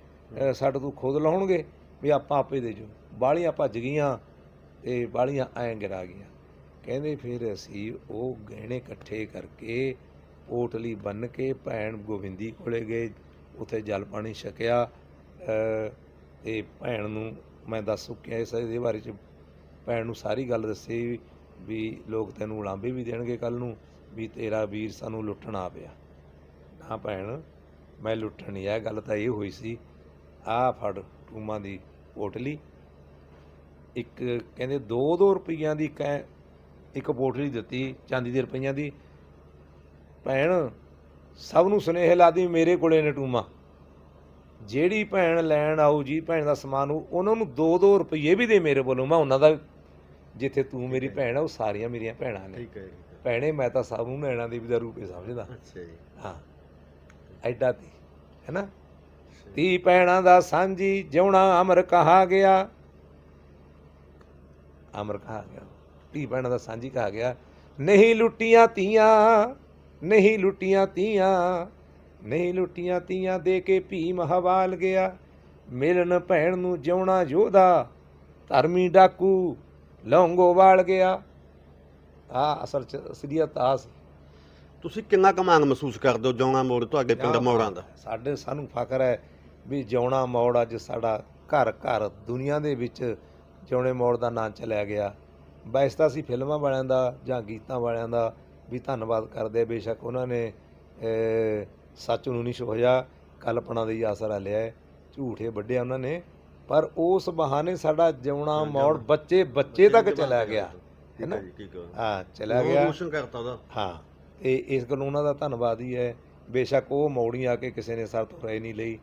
ਸਾਡੇ ਤੋਂ ਖੁਦ ਲਾਉਣਗੇ ਵੀ ਆਪਾਂ ਆਪੇ ਦੇ ਜੋ ਬਾਲੀਆਂ ਭੱਜ ਗਈਆਂ ਤੇ ਬਾਲੀਆਂ ਐਂ ਗਿਰਾ ਗਈਆਂ। ਕਹਿੰਦੇ ਫਿਰ ਅਸੀਂ ਉਹ ਗਹਿਣੇ ਇਕੱਠੇ ਕਰਕੇ ਪੋਟਲੀ ਬੰਨ ਕੇ ਭੈਣ ਗੋਬਿੰਦੀ ਕੋਲੇ ਗਏ ਉੱਥੇ ਜਲ ਪਾਣੀ ਛਕਿਆ। ਅ, ਤੇ ਭੈਣ ਨੂੰ ਮੈਂ ਦੱਸ ਚੁੱਕਿਆ ਇਸ ਇਹਦੇ ਬਾਰੇ ਚ ਭੈਣ ਨੂੰ ਸਾਰੀ ਗੱਲ ਦੱਸੀ ਵੀ ਲੋਕ ਤੈਨੂੰ ਉਲਾਂਭੇ ਵੀ ਦੇਣਗੇ ਕੱਲ ਨੂੰ ਵੀ ਤੇਰਾ ਵੀਰ ਸਾਨੂੰ ਲੁੱਟਣ ਆ ਪਿਆ। ਨਾ ਭੈਣ ਮੈਂ ਲੁੱਟਣ ਨਹੀਂ ਆ ਗੱਲ ਤਾਂ ਇਹ ਹੋਈ ਸੀ ਆਹ ਫੜ ਟੂਮਾਂ ਦੀ ਪੋਟਲੀ ਇੱਕ ਕਹਿੰਦੇ 2-2 ਰੁਪਈਆਂ ਦੀ ਕੈ ਇੱਕ ਪੋਟਲੀ ਦਿੱਤੀ ਚਾਂਦੀ ਦੇ ਰੁਪਈਆਂ ਦੀ। ਭੈਣ ਸਭ ਨੂੰ ਸੁਨੇਹੇ ਲਾਦੀ ਮੇਰੇ ਕੋਲੇ ਨੇ ਟੂਮਾ। ਜਿਹੜੀ ਭੈਣ ਲੈਣ ਆਊ ਜੀ ਭੈਣ ਦਾ ਸਮਾਨ ਉਹ ਉਹਨਾਂ ਨੂੰ 2-2 ਰੁਪਏ ਵੀ ਦੇ ਮੇਰੇ ਵੱਲੋਂ। ਮੈਂ ਉਹਨਾਂ ਦਾ ਜਿੱਥੇ ਤੂੰ ਮੇਰੀ ਭੈਣ ਆ ਉਹ ਸਾਰੀਆਂ ਮੇਰੀਆਂ ਭੈਣਾਂ ਨੇ। ਠੀਕ ਹੈ ਭੈਣੇ ਮੈਂ ਤਾਂ ਸਭ ਨੂੰ ਨੈਣਾ ਦੇਵੀ ਦਾ ਰੂਪ ਸਮਝਦਾ। ਅੱਛਾ ਜੀ। ਹਾਂ। ਐਡਾ ਤੀ ਹੈਨਾ ਤੀ ਭੈਣਾਂ ਦਾ ਸਾਂਝੀ ਜਿਉਣਾ ਅਮਰ ਕਹਾ ਗਿਆ। ਅਮਰ ਕਹਾ ਗਿਆ। ਤੀ ਭੈਣਾਂ ਦਾ ਸਾਂਝੀ ਕਹਾ ਗਿਆ। ਨਹੀਂ ਲੁੱਟੀਆਂ ਤੀਆਂ ਨਹੀਂ ਲੁੱਟੀਆਂ ਤੀਆਂ ਨਹੀਂ ਲੁੱਟੀਆਂ ਤੀਆਂ ਦੇ ਕੇ ਭੀਮ ਹਵਾਲ ਗਿਆ। ਮਿਲਣ ਭੈਣ ਨੂੰ ਜਿਉਣਾ ਯੋਧਾ ਧਰਮੀ ਡਾਕੂ ਲੌਂਗੋ ਵਾਲ ਗਿਆ। ਆ ਅਸਲ ਚ ਅਸਲੀਅਤ ਆ ਸੀ। ਤੁਸੀਂ ਕਿੰਨਾ ਕਮਾਂਗ ਮਹਿਸੂਸ ਕਰਦੇ ਹੋ ਜੌਣਾ ਮੋੜ ਤੁਹਾਡੇ ਪਿੰਡ ਮੋੜਾਂ ਦਾ। ਸਾਡੇ ਸਾਨੂੰ ਫਖਰ ਹੈ। ਵੀ ਜਿਉਣਾ ਮੋੜ ਅੱਜ ਸਾਡਾ ਘਰ ਘਰ ਦੁਨੀਆ ਦੇ ਵਿੱਚ ਜਿਉਣੇ ਮੋੜ ਦਾ ਨਾਂ ਚੱਲਿਆ ਗਿਆ। ਵੈਸੇ ਤਾਂ ਅਸੀਂ ਫਿਲਮਾਂ ਵਾਲਿਆਂ ਦਾ ਜਾਂ ਗੀਤਾਂ ਵਾਲਿਆਂ ਦਾ ਵੀ ਧੰਨਵਾਦ ਕਰਦੇ। ਬੇਸ਼ੱਕ ਉਹਨਾਂ ਨੇ ਸੱਚ ਨੂੰ ਨਹੀਂ ਛੋਹਿਆ ਕਲਪਨਾ ਦਾ ਹੀ ਆਸਰਾ ਲਿਆ ਝੂਠੇ ਵੱਢਿਆ ਉਹਨਾਂ ਨੇ। ਪਰ ਉਸ ਬਹਾਨੇ ਸਾਡਾ ਜਿਉਣਾ ਮੋੜ ਬੱਚੇ ਬੱਚੇ ਤੱਕ ਚਲਾ ਗਿਆ? ਹੈ ਠੀਕ ਹੈ ਚਲਾ ਗਿਆ। ਰੋਸ਼ਨ ਕਰਤਾ ਉਹਦਾ। ਹਾਂ ਤੇ ਇਸ ਗੱਲੋਂ ਉਹਨਾਂ ਦਾ ਧੰਨਵਾਦ ਹੀ ਹੈ। ਬੇਸ਼ੱਕ ਉਹ ਮੌੜੀ ਆ ਕੇ ਕਿਸੇ ਨੇ ਸਰ ਤੋਂ ਰਾਏ ਨਹੀਂ ਲਈ।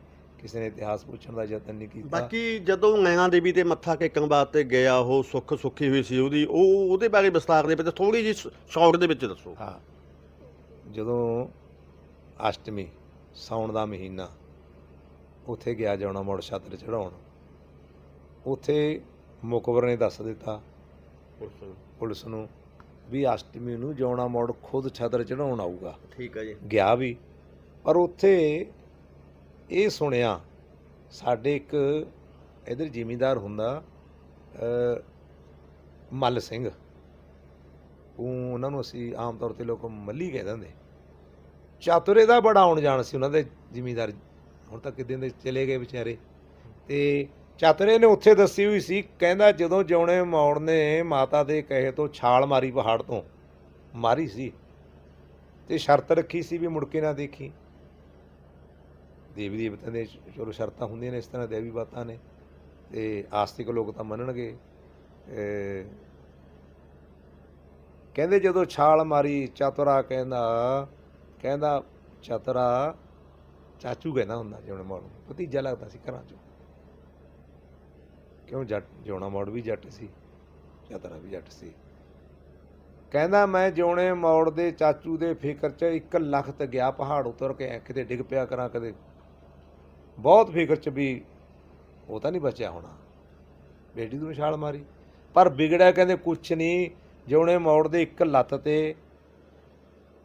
ਕਿਸੇ ਨੇ ਇਤਿਹਾਸ ਪੁੱਛਣ ਦਾ ਯਤਨ ਨਹੀਂ ਕੀਤਾ। ਬਾਕੀ ਜਦੋਂ ਨੈਣਾ ਦੇਵੀ ਤੇ ਮੱਥਾ ਟੇਕਣ ਵਾਸਤੇ ਗਿਆ ਉਹ ਸੁੱਖ ਸੁੱਖੀ ਹੋਈ ਸੀ ਉਹਦੀ। ਉਹ ਉਹਦੇ ਬਾਰੇ ਵਿਸਤਾਰ ਦੇ ਵਿੱਚ ਥੋੜੀ ਜਿਹੀ ਸ਼ਾਰਟ ਦੇ ਵਿੱਚ ਦੱਸੋ। ਹਾਂ। ਜਦੋਂ ਅਸ਼ਟਮੀ ਸਾਉਣ ਦਾ ਮਹੀਨਾ ਉੱਥੇ ਗਿਆ ਜਾਣਾ ਮੋੜ ਛਤਰ ਚੜਾਉਣ ਉੱਥੇ ਮੁਕਬਰ ਨੇ ਦੱਸ ਦਿੱਤਾ ਪੁਲਿਸ ਨੂੰ। ਵੀ ਅਸ਼ਟਮੀ ਨੂੰ ਜਾਉਣਾ ਮੋੜ ਖੁਦ ਛਤਰ ਚੜਾਉਣ ਆਊਗਾ। ਠੀਕ ਹੈ ਜੀ। ਗਿਆ ਵੀ। ਪਰ ਉੱਥੇ ਇਹ ਸੁਣਿਆ, ਸਾਡੇ ਇੱਕ ਇਧਰ ਜ਼ਿਮੀਂਦਾਰ ਹੁੰਦਾ ਮੱਲ ਸਿੰਘ। ਉਹਨਾਂ ਨੂੰ ਅਸੀਂ ਆਮ ਤੌਰ ਤੇ ਲੋਕ ਮੱਲੀ ਕਹਿ ਦਿੰਦੇ ਚਾਤੁਰੇ ਦਾ ਬੜਾ ਆਉਣ ਜਾਣ ਸੀ ਉਹਨਾਂ ਦੇ ਜ਼ਿਮੀਂਦਾਰ। ਹੁਣ ਤਾਂ ਕਿਦਾਂ ਦੇ ਚਲੇ ਗਏ ਵਿਚਾਰੇ। ਤੇ ਚਾਤਰੇ ਨੇ ਉੱਥੇ ਦੱਸੀ ਹੋਈ ਸੀ, ਕਹਿੰਦਾ ਜਦੋਂ ਜਿਉਣੇ ਮੌੜ ਨੇ ਮਾਤਾ ਦੇ ਕਹੇ ਤੋਂ ਛਾਲ ਮਾਰੀ ਪਹਾੜ ਤੋਂ, ਮਾਰੀ ਸੀ। ਤੇ ਸ਼ਰਤ ਰੱਖੀ ਸੀ ਵੀ ਮੁੜ ਕੇ ਨਾ ਦੇਖੀ। ਦੇਵੀ ਦੇਵਤਿਆਂ ਦੇ ਚਲੋ ਸ਼ਰਤਾਂ ਹੁੰਦੀਆਂ ਨੇ ਇਸ ਤਰ੍ਹਾਂ ਦੇਵੀ ਬਾਤਾਂ ਨੇ, ਤੇ ਆਸਤਿਕ ਲੋਕ ਤਾਂ ਮੰਨਣਗੇ। ਕਹਿੰਦੇ ਜਦੋਂ ਛਾਲ ਮਾਰੀ, ਚਤਰਾ ਕਹਿੰਦਾ ਕਹਿੰਦਾ ਚਤਰਾ, ਚਾਚੂ ਕਹਿੰਦਾ ਹੁੰਦਾ ਜਿਉਣੇ ਮੋੜ ਨੂੰ, ਭਤੀਜਾ ਲੱਗਦਾ ਸੀ ਘਰਾਂ ਚੋਂ। ਕਿਉਂ ਜੱਟ, ਜਿਉਣਾ ਮੋੜ ਵੀ ਜੱਟ ਸੀ, ਚਤਰਾ ਵੀ ਜੱਟ ਸੀ। ਕਹਿੰਦਾ ਮੈਂ ਜਿਉਣੇ ਮੋੜ ਦੇ ਚਾਚੂ ਦੇ ਫਿਕਰ 'ਚ ਇੱਕ ਲੱਖ ਤੇ ਗਿਆ ਪਹਾੜ ਉਤਰ ਕੇ ਕਿਤੇ ਡਿੱਗ ਪਿਆ ਕਰਾਂ, ਕਦੇ ਬਹੁਤ ਫਿਕਰ 'ਚ ਵੀ ਉਹ ਤਾਂ ਨਹੀਂ ਬਚਿਆ ਹੋਣਾ। ਬੇਟੀ ਨੂੰ ਛਾਲ ਮਾਰੀ। ਪਰ ਵਿਗੜਿਆ ਕਹਿੰਦੇ ਕੁਛ ਨਹੀਂ ਜਿਉਣੇ ਮੋੜ ਦੇ ਇੱਕ ਲੱਤ ਤੇ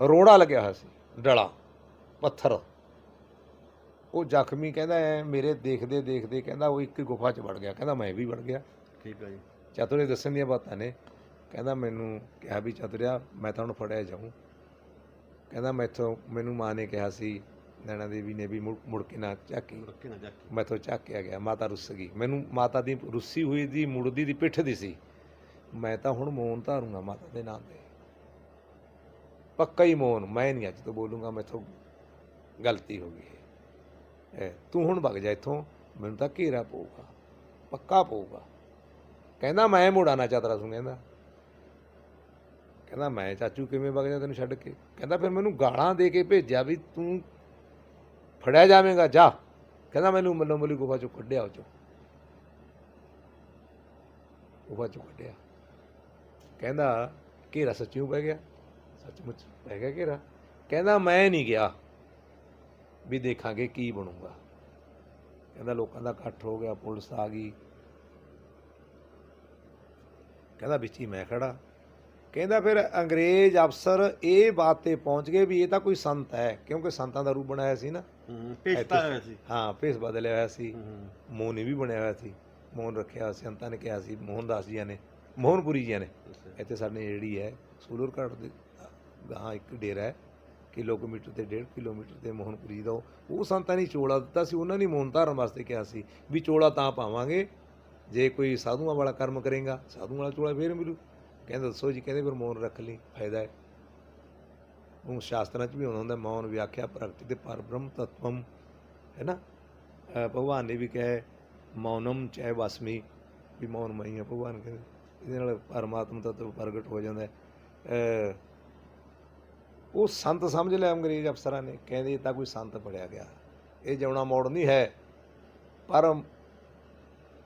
ਰੋੜਾ ਲੱਗਿਆ ਹੋਇਆ ਸੀ ਡਲਾ ਪੱਥਰ। ਉਹ ਜ਼ਖਮੀ ਕਹਿੰਦਾ ਐ ਮੇਰੇ ਦੇਖਦੇ ਦੇਖਦੇ ਕਹਿੰਦਾ ਉਹ ਇੱਕ ਗੁਫਾ 'ਚ ਵੜ ਗਿਆ। ਕਹਿੰਦਾ ਮੈਂ ਵੀ ਵੜ ਗਿਆ। ਠੀਕ ਹੈ ਜੀ। ਚਤੁਰੇ ਦੱਸਣ ਦੀਆਂ ਬਾਤਾਂ ਨੇ। ਕਹਿੰਦਾ ਮੈਨੂੰ ਕਿਹਾ ਵੀ ਚਤੁਰਿਆ ਮੈਂ ਤਾਂ ਹੁਣ ਫੜਿਆ ਜਾਊਂ। ਕਹਿੰਦਾ ਮੈਥੋਂ ਮੈਨੂੰ ਮਾਂ ਨੇ ਕਿਹਾ ਸੀ ਨੈਣਾ ਦੇਵੀ ਨੇ ਵੀ ਮੁੜ ਮੁੜ ਕੇ ਨਾ ਝਾਕੀ। ਰੱਖੇ ਨਾ ਜਾ ਕੇ ਮੈਥੋਂ ਝਾਕਿਆ ਗਿਆ ਮਾਤਾ ਰੁੱਸ ਗਈ। ਮੈਨੂੰ ਮਾਤਾ ਦੀ ਰੁੱਸੀ ਹੋਈ ਦੀ ਮੁੜਦੀ ਦੀ ਪਿੱਠ ਦੀ ਸੀ। ਮੈਂ ਤਾਂ ਹੁਣ ਮੌਨ ਧਾਰੂੰਗਾ ਮਾਤਾ ਦੇ ਨਾਮ ਤੇ। ਪੱਕਾ ਹੀ ਮੌਨ ਮੈਂ ਨਹੀਂ ਅੱਜ ਤੋਂ ਬੋਲੂੰਗਾ ਮੈਥੋਂ ਗਲਤੀ ਹੋ ਗਈ ਹੈ। ਤੂੰ ਹੁਣ ਵਗ ਜਾ ਇੱਥੋਂ ਮੈਨੂੰ ਤਾਂ ਘੇਰਾ ਪਊਗਾ ਪੱਕਾ ਪਊਗਾ। ਕਹਿੰਦਾ ਮੈਂ ਮੁੜਾ ਨਾ ਚਾਤਰਾ ਸੁਣ ਕਹਿੰਦਾ। ਕਹਿੰਦਾ ਮੈਂ ਚਾਚੂ ਕਿਵੇਂ ਵਗ ਜਾ ਤੈਨੂੰ ਛੱਡ ਕੇ? ਕਹਿੰਦਾ ਫਿਰ ਮੈਨੂੰ ਗਾਲਾਂ ਦੇ ਕੇ ਭੇਜਿਆ ਵੀ ਤੂੰ ਫੜਿਆ ਜਾਵੇਂਗਾ, ਜਾ। ਕਹਿੰਦਾ ਮੈਨੂੰ ਮੱਲੋ ਮੱਲੀ ਗੁਫਾ ਚੋਂ ਕੱਢਿਆ ਉਹ ਚੋਂ। ਗੁਫਾ ਚੋਂ ਕੱਢਿਆ। ਕਹਿੰਦਾ, ਘੇਰਾ ਸੱਚਿਓ ਪੈ ਗਿਆ। ਸੱਚਮੁੱਚ ਪੈ ਗਿਆ ਘੇਰਾ। ਕਹਿੰਦਾ, ਮੈਂ ਨਹੀਂ ਗਿਆ ਵੀ ਦੇਖਾਂਗੇ ਕੀ ਬਣੂਗਾ। ਕਹਿੰਦਾ, ਲੋਕਾਂ ਦਾ ਇਕੱਠ ਹੋ ਗਿਆ, ਪੁਲਿਸ ਆ ਗਈ। ਕਹਿੰਦਾ, ਵਿੱਚ ਹੀ ਮੈਂ ਖੜਾ ਕਹਿੰਦਾ, ਫਿਰ ਅੰਗਰੇਜ਼ ਅਫਸਰ ਇਹ ਬਾਤ ਤੇ ਪਹੁੰਚ ਗਏ ਵੀ ਇਹ ਤਾਂ ਕੋਈ ਸੰਤ ਹੈ, ਕਿਉਂਕਿ ਸੰਤਾਂ ਦਾ ਰੂਪ ਬਣਾਇਆ ਸੀ ਨਾ। ਹੂੰ ਪੇਸ਼ਤਾ ਹੋਇਆ ਸੀ। ਹਾਂ ਭੇਸ ਬਦਲਿਆ ਹੋਇਆ ਸੀ। ਮੋਹਨ ਵੀ ਬਣਿਆ ਹੋਇਆ ਸੀ। ਮੋਹਨ ਰੱਖਿਆ ਸੰਤਾਂ ਨੇ ਕਿਹਾ ਸੀ ਮੋਹਨ ਦਾਸ ਜੀਆਂ ਨੇ ਮੋਹਨਪੁਰੀ ਜੀਆਂ ਨੇ। ਇੱਥੇ ਸਾਡੇ ਜਿਹੜੀ ਹੈ ਸੂਲਰ ਘਾਟ ਦੇ ਗਾਂ ਇੱਕ ਡੇਰਾ ਹੈ ਕਿਲੋਮੀਟਰ ਤੇ 1.5 ਕਿਲੋਮੀਟਰ ਤੇ ਮੋਹਨਪੁਰੀ ਦਾ ਉਹ- ਸੰਤਾਂ ਨੇ ਚੋਲਾ ਦਿੱਤਾ ਸੀ ਉਹਨਾਂ ਨੇ ਮੋਹਨ ਧਾਰਨ ਵਾਸਤੇ ਕਿਹਾ ਸੀ ਵੀ ਚੋਲਾ ਤਾਂ ਪਾਵਾਂਗੇ। ਜੇ ਕੋਈ ਸਾਧੂਆਂ ਵਾਲਾ ਕਰਮ ਕਰੇਗਾ ਸਾਧੂ ਵਾਲਾ ਚੋਲਾ ਫੇਰ ਮਿਲੂ। ਕਹਿੰਦੇ ਦੱਸੋ ਜੀ ਕਹਿੰਦੇ ਫਿਰ ਮੌਨ ਰੱਖ ਲਈ ਫਾਇਦਾ ਹੈ। ਉਹ ਸ਼ਾਸਤਰਾਂ 'ਚ ਵੀ ਆਉਂਦਾ ਹੁੰਦਾ, ਮੌਨ ਵਿਆਖਿਆ ਪ੍ਰਗਟੀ ਤੇ ਪਰਬ੍ਰਹਮ ਤਤਵਮ ਹੈ ਨਾ? ਭਗਵਾਨ ਨੇ ਵੀ ਕਿਹਾ ਮੌਨਮ ਚੈ ਵਸਮੀ, ਵੀ ਮੌਨ ਮਈ ਹੈ ਭਗਵਾਨ ਕਹਿੰਦੇ। ਇਹਦੇ ਨਾਲ ਪਰਮਾਤਮਾ ਤੱਤ ਪ੍ਰਗਟ ਹੋ ਜਾਂਦਾ ਹੈ। ਉਹ ਸੰਤ ਸਮਝ ਲਿਆ ਅੰਗਰੇਜ਼ ਅਫਸਰਾਂ ਨੇ, ਕਹਿੰਦੇ ਇਹ ਤਾਂ ਕੋਈ ਸੰਤ ਫੜਿਆ ਗਿਆ। ਇਹ ਜਾਉਣਾ ਮੋੜ ਨਹੀਂ ਹੈ, ਪਰ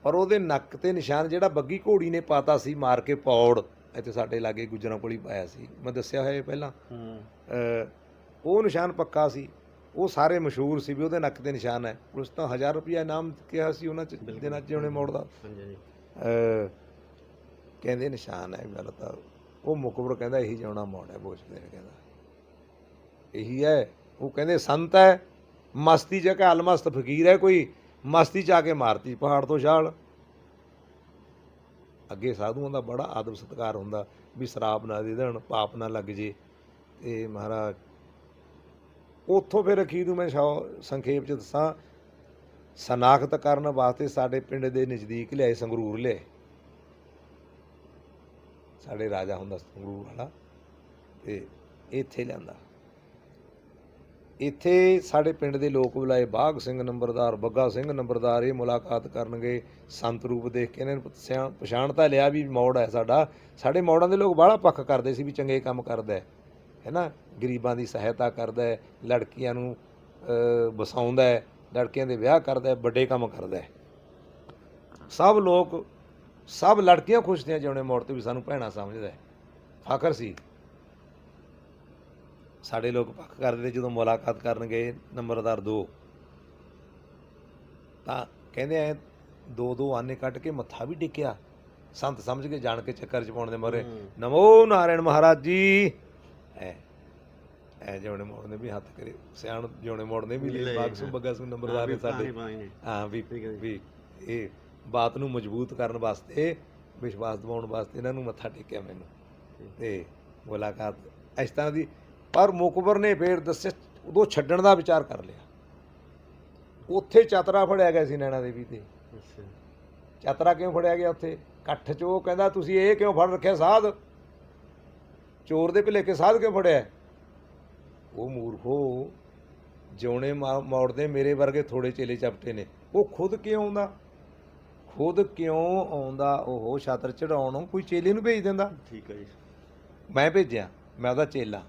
ਪਰ ਉਹਦੇ ਨੱਕ ਤੇ ਨਿਸ਼ਾਨ ਜਿਹੜਾ ਬੱਗੀ ਘੋੜੀ ਨੇ ਪਾਤਾ ਸੀ ਮਾਰ ਕੇ ਪੌੜ ਇੱਥੇ ਸਾਡੇ ਲਾਗੇ ਗੁਜਰਾਂ ਕੋਲ ਹੀ ਪਾਇਆ ਸੀ। ਮੈਂ ਦੱਸਿਆ ਹੋਇਆ ਇਹ ਪਹਿਲਾਂ। ਹੂੰ। ਅਹ ਉਹ ਨਿਸ਼ਾਨ ਪੱਕਾ ਸੀ। ਉਹ ਸਾਰੇ ਮਸ਼ਹੂਰ ਸੀ ਵੀ ਉਹਦੇ ਨੱਕ ਤੇ ਨਿਸ਼ਾਨ ਹੈ। ਪੁਲਿਸ ਤਾਂ 1000 ਰੁਪਇਆ ਇਨਾਮ ਕਿਹਾ ਸੀ ਉਹਨਾਂ ਚ ਦਿਨਾਂ ਚ ਉਹਨੇ ਮੋੜਦਾ। ਹਾਂਜੀ ਜੀ ਕਹਿੰਦੇ ਨਿਸ਼ਾਨ ਹੈ ਗੱਲ ਤਾਂ ਉਹ ਮੁਕਬਰ ਕਹਿੰਦਾ ਇਹੀ ਜਾਉਣਾ ਮੋੜ ਹੈ ਬੋਝ ਦੇ ਕਹਿੰਦਾ। ਇਹੀ ਹੈ ਉਹ ਕਹਿੰਦੇ ਸੰਤ ਹੈ ਮਸਤੀ ਚ ਕਿ ਅਲਮਸਤ ਫਕੀਰ ਹੈ ਕੋਈ ਮਸਤੀ ਚ ਆ ਕੇ ਮਾਰਤੀ ਪਹਾੜ ਤੋਂ ਛਾਲ। ਅੱਗੇ ਸਾਧੂਆਂ ਦਾ ਬੜਾ ਆਦਰ ਸਤਿਕਾਰ ਹੁੰਦਾ ਵੀ ਸ਼ਰਾਬ ਨਾ ਦੇ ਦੇਣ, ਪਾਪ ਨਾ ਲੱਗ ਜੇ। ਤੇ ਮਹਾਰਾਜ, ਉੱਥੋਂ ਫਿਰ ਅਖੀਰ ਨੂੰ ਮੈਂ ਸ਼ਾ- ਸੰਖੇਪ ਚ ਦੱਸਾਂ, ਸਨਾਖਤ ਕਰਨ ਵਾਸਤੇ ਸਾਡੇ ਪਿੰਡ ਦੇ ਨਜ਼ਦੀਕ ਲਿਆਏ ਸੰਗਰੂਰ ਲਿਆਏ। ਸਾਡੇ ਰਾਜਾ ਹੁੰਦਾ ਸੰਗਰੂਰ ਵਾਲਾ, ਤੇ ਇੱਥੇ ਲਿਆਂਦਾ। ਇੱਥੇ ਸਾਡੇ ਪਿੰਡ ਦੇ ਲੋਕ ਬੁਲਾਏ ਬਾਗ ਸਿੰਘ ਨੰਬਰਦਾਰ ਬੱਗਾ ਸਿੰਘ ਨੰਬਰਦਾਰ ਇਹ ਮੁਲਾਕਾਤ ਕਰਨਗੇ। ਸੰਤ ਰੂਪ ਦੇਖ ਕੇ ਇਹਨਾਂ ਨੇ ਪਛਾਣ- ਪਛਾਣ ਤਾਂ ਲਿਆ ਵੀ ਮੌੜ ਹੈ ਸਾਡਾ। ਸਾਡੇ ਮੌੜਾਂ ਦੇ ਲੋਕ ਬਾਹਲਾ ਪੱਖ ਕਰਦੇ ਸੀ ਵੀ ਚੰਗੇ ਕੰਮ ਕਰਦਾ ਹੈ ਹੈਨਾ ਗਰੀਬਾਂ ਦੀ ਸਹਾਇਤਾ ਕਰਦਾ ਹੈ ਲੜਕੀਆਂ ਨੂੰ ਅਹ, ਵਸਾਉਂਦਾ ਹੈ ਲੜਕੀਆਂ ਦੇ ਵਿਆਹ ਕਰਦਾ ਹੈ ਵੱਡੇ ਕੰਮ ਕਰਦਾ ਹੈ। ਸਭ ਲੋਕ ਸਭ ਲੜਕੀਆਂ ਖੁਸ਼ ਨੇ ਜਿਉਣੇ ਮੌੜ ਤੇ ਵੀ ਸਾਨੂੰ ਭੈਣਾ ਸਮਝਦਾ ਹੈ। ਫਖਰ ਸੀ। ਸਾਡੇ ਲੋਕ ਪੱਖ ਕਰਦੇ ਤੇ ਜਦੋਂ ਮੁਲਾਕਾਤ ਕਰਨ ਗਏ ਨੰਬਰਦਾਰ 2 ਤਾਂ ਕਹਿੰਦੇ ਐ ਦੋ ਦੋ ਆਨੇ ਕੱਟ ਕੇ ਮੱਥਾ ਵੀ ਟੇਕਿਆ। ਸੰਤ ਸਮਝ ਕੇ ਜਾਣ ਕੇ ਚੱਕਰ ਚ ਪਾਉਣ ਦੇ ਮਾਰੇ। ਨਮੋ ਨਾਰਾਇਣ ਮਹਾਰਾਜ ਜੀ। ਐ ਐ ਜਿਉਣੇ ਮੋੜ ਨੇ ਵੀ ਹੱਥ ਕਰੇ ਸਿਆਣ ਜਿਉਣੇ ਮੋੜ ਨੇ ਵੀ ਲੈ, ਲੈ। ਬਾਗ ਸਿੰਘ ਬੱਗਾ ਸਿੰਘ ਨੰਬਰਦਾਰ ਨੇ ਸਾਡੇ। ਹਾਂ ਵੀ। ਵੀ ਇਹ ਬਾਤ ਨੂੰ ਮਜ਼ਬੂਤ ਕਰਨ ਵਾਸਤੇ ਵਿਸ਼ਵਾਸ ਦਿਵਾਉਣ ਵਾਸਤੇ ਇਹਨਾਂ ਨੂੰ ਮੱਥਾ ਟੇਕਿਆ ਮੈਨੂੰ। ਤੇ ਮੁਲਾਕਾਤ ਇਸ ਤਰ੍ਹਾਂ ਦੀ ਪਰ ਮੁਕਬਰ ਨੇ ਫੇਰ ਦੱਸਿਆ ਉਦੋਂ ਛੱਡਣ ਦਾ ਵਿਚਾਰ ਕਰ ਲਿਆ। ਉੱਥੇ ਚਤਰਾ ਫੜਿਆ ਗਿਆ ਸੀ ਨੈਣਾ ਦੇਵੀ ਤੇ। ਅੱਛਾ। ਚਤਰਾ ਕਿਉਂ ਫੜਿਆ ਗਿਆ ਉੱਥੇ? ਇਕੱਠ ਚ ਉਹ ਕਹਿੰਦਾ ਤੁਸੀਂ ਇਹ ਕਿਉਂ ਫੜ ਰੱਖਿਆ ਸਾਧ? ਚੋਰ ਦੇ ਭੁਲੇਖੇ ਸਾਧ ਕਿਉਂ ਫੜਿਆ? ਉਹ ਮੂਰਖੋ ਜਿਉਣੇ ਮੋੜਦੇ ਮੇਰੇ ਵਰਗੇ ਥੋੜੇ ਚੇਲੇ ਚਪਟੇ ਨੇ। ਉਹ ਖੁਦ ਕਿਉਂ ਆਉਂਦਾ? ਖੁਦ ਕਿਉਂ ਆਉਂਦਾ? ਉਹ ਛਾਤਰ ਚੜਾਉਣ ਨੂੰ ਕੋਈ ਚੇਲੇ ਨੂੰ ਭੇਜ ਦਿੰਦਾ। ਠੀਕ ਹੈ ਜੀ। ਮੈਂ ਭੇਜਿਆ ਮੈਂ ਉਹਦਾ ਚੇਲਾ।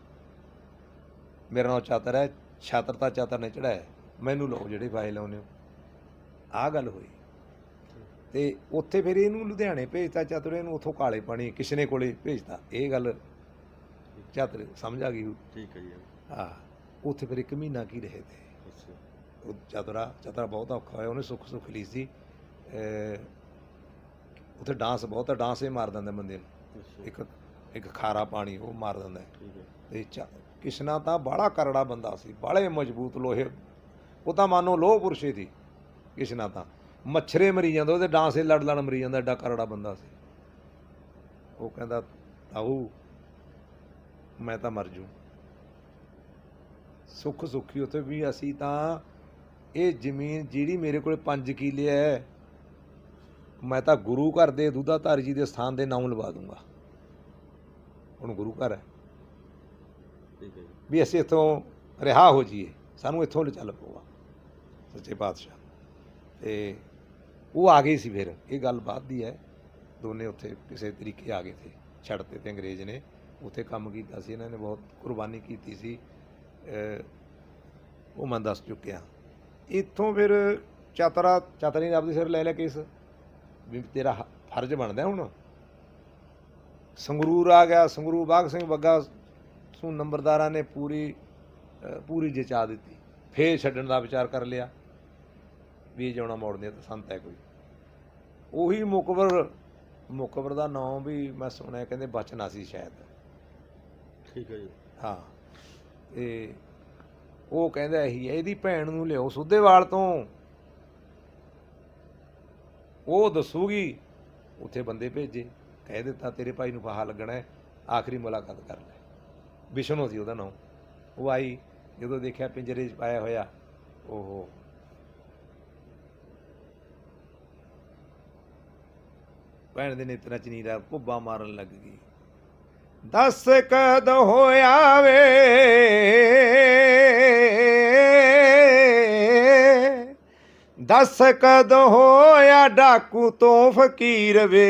ਮੇਰਾ ਨਾਮ ਚਾਤਰ ਹੈ ਛਾਤਰ ਤਾਂ ਚਾਤਰ ਨੇ ਚੜਾਇਆ ਮੈਨੂੰ ਲਓ ਜਿਹੜੇ ਫਾਇਲ ਲਾਉਨੇ ਹੋ। ਆਹ ਗੱਲ ਹੋਈ। ਤੇ ਉੱਥੇ ਫਿਰ ਇਹਨੂੰ ਲੁਧਿਆਣੇ ਭੇਜਤਾ ਚਾਤਰ ਇਹਨੂੰ ਉੱਥੋਂ ਕਾਲੇ ਪਾਣੀ ਕਿਸ਼ਨੇ ਕੋਲੇ ਭੇਜਤਾ। ਇਹ ਗੱਲ ਚਾਤਰ ਸਮਝ ਆ ਗਈ ਠੀਕ ਹੈ ਜੀ। ਆ ਉੱਥੇ ਫਿਰ ਇੱਕ ਮਹੀਨਾ ਕੀ ਰਹੇ ਤੇ? ਉਹ ਚਤਰਾ ਚਤਰਾ ਬਹੁਤ ਔਖਾ ਹੋਇਆ ਉਹਨੇ ਸੁੱਖ ਸੁੱਖ ਲਈ ਸੀ। ਉੱਥੇ ਡਾਂਸ ਬਹੁਤ ਹੈ ਡਾਂਸ ਹੀ ਮਾਰ ਦਿੰਦਾ ਬੰਦੇ ਨੂੰ। ਇੱਕ ਇੱਕ ਖਾਰਾ ਪਾਣੀ ਉਹ ਮਾਰ ਦਿੰਦਾ। ਹੈ। ਠੀਕ ਹੈ। ਤੇ ਚ- ਕਿਸ਼ਨਾ ਤਾਂ ਬਾਹਲਾ ਕਰੜਾ ਬੰਦਾ ਸੀ, ਬਾਹਲੇ ਮਜ਼ਬੂਤ ਲੋਹੇ। ਉਹ ਤਾਂ ਮਾਨੋ ਲੋਹ ਪੁਰਸ਼ੇ ਸੀ, ਕਿਸ਼ਨਾ ਤਾਂ। ਮੱਛਰੇ ਮਰੀ ਜਾਂਦਾ, ਉਹਦੇ ਡਾਂਸੇ ਲੜ ਲੜ ਮਰੀ ਜਾਂਦਾ, ਐਡਾ ਕਰੜਾ ਬੰਦਾ ਸੀ। ਉਹ ਕਹਿੰਦਾ, ਤਾਊ, ਮੈਂ ਤਾਂ ਮਰ ਜੂ ਸੁੱਖ ਸੁੱਖੀ ਉਤੇ ਵੀ ਅਸੀਂ ਤਾਂ, ਇਹ ਜ਼ਮੀਨ ਜਿਹੜੀ ਮੇਰੇ ਕੋਲ 5 ਕਿੱਲੇ ਹੈ ਮੈਂ ਤਾਂ ਗੁਰੂ ਘਰ ਦੇ ਦੁੱਧਾਧਾਰੀ ਜੀ ਦੇ ਸਥਾਨ ਦੇ ਨਾਮ ਲਵਾ ਦੂੰਗਾ। ਹੁਣ ਗੁਰੂ ਘਰ ਹੈ ਵੀ ਅਸੀਂ ਇੱਥੋਂ ਰਿਹਾ ਹੋ ਜਾਈਏ, ਸਾਨੂੰ ਇੱਥੋਂ ਲੈ ਚੱਲ ਪਊਗਾ। ਸੱਚੇ ਪਾਤਸ਼ਾਹ। ਤੇ ਉਹ ਆ ਗਏ ਸੀ ਫਿਰ, ਇਹ ਗੱਲ ਬਾਤ ਦੀ ਹੈ। ਦੋਨੇ ਉੱਥੇ ਕਿਸੇ ਤਰੀਕੇ ਆ ਗਏ ਸੀ ਛੱਡਤੇ ਤੇ ਅੰਗਰੇਜ਼ ਨੇ। ਉੱਥੇ ਕੰਮ ਕੀਤਾ ਸੀ, ਇਹਨਾਂ ਨੇ ਬਹੁਤ ਕੁਰਬਾਨੀ ਕੀਤੀ ਸੀ। ਉਹ ਮੈਂ ਦੱਸ ਚੁੱਕਿਆ। ਇੱਥੋਂ ਫਿਰ ਚਾਤਰਾ, ਚਤਰੀ ਨੇ ਆਪਦੇ ਸਿਰ ਲੈ ਲਿਆ ਕੇਸ ਵੀ ਤੇਰਾ ਫਰਜ਼ ਬਣਦਾ ਹੁਣ। ਸੰਗਰੂਰ ਆ ਗਿਆ ਸੰਗਰੂਰ ਬਾਗ ਸਿੰਘ ਬੱਗਾ ਸੂ ਨੰਬਰਦਾਰਾਂ ਨੇ ਪੂਰੀ ਪੂਰੀ ਜਚਾ ਦਿੱਤੀ। ਫੇਰ ਛੱਡਣ ਦਾ ਵਿਚਾਰ ਕਰ ਲਿਆ ਵੀ ਜਾਉਣਾ ਮੋੜਦੇ ਤਾਂ ਸੰਤ ਹੈ ਕੋਈ। ਉਹੀ ਮੁਕਬਰ ਮੁਕਬਰ ਦਾ ਨਾਮ ਵੀ ਮੈਂ ਸੁਣਿਆ ਕਹਿੰਦੇ ਬਚਨਾ ਸੀ ਸ਼ਾਇਦ। ਠੀਕ ਹੈ ਜੀ। ਹਾਂ ਤੇ ਉਹ ਕਹਿੰਦਾ ਇਹੀ ਹੈ ਇਹਦੀ ਭੈਣ ਨੂੰ ਲਿਓ ਸੁੱਧੇਵਾਲ ਤੋਂ। ਉਹ ਦੱਸੂਗੀ ਉੱਥੇ ਬੰਦੇ ਭੇਜੇ ਕਹਿ ਦਿੱਤਾ ਤੇਰੇ ਭਾਈ ਨੂੰ ਫਾਹਾ ਲੱਗਣਾ ਹੈ ਆਖਰੀ ਮੁਲਾਕਾਤ ਕਰ ਲੈ। ਵਿਸ਼ਨੂੰ ਸੀ ਉਹਦਾ ਨਾਮ। ਉਹ ਆਈ, ਜਦੋਂ ਦੇਖਿਆ ਪਿੰਜਰੇ 'ਚ ਪਾਇਆ ਹੋਇਆ, ਓਹੋ। ਭੈਣ ਦੇ ਨੇਤਰਾਂ 'ਚ ਨੀਰਾ ਭੁੱਬਾ ਮਾਰਨ ਲੱਗ ਗਈ। ਦਸ ਕਦ ਹੋਇਆ ਵੇ? ਦਸ ਕਦ ਹੋਇਆ ਡਾਕੂ ਤੋਂ ਫਕੀਰ ਵੇ?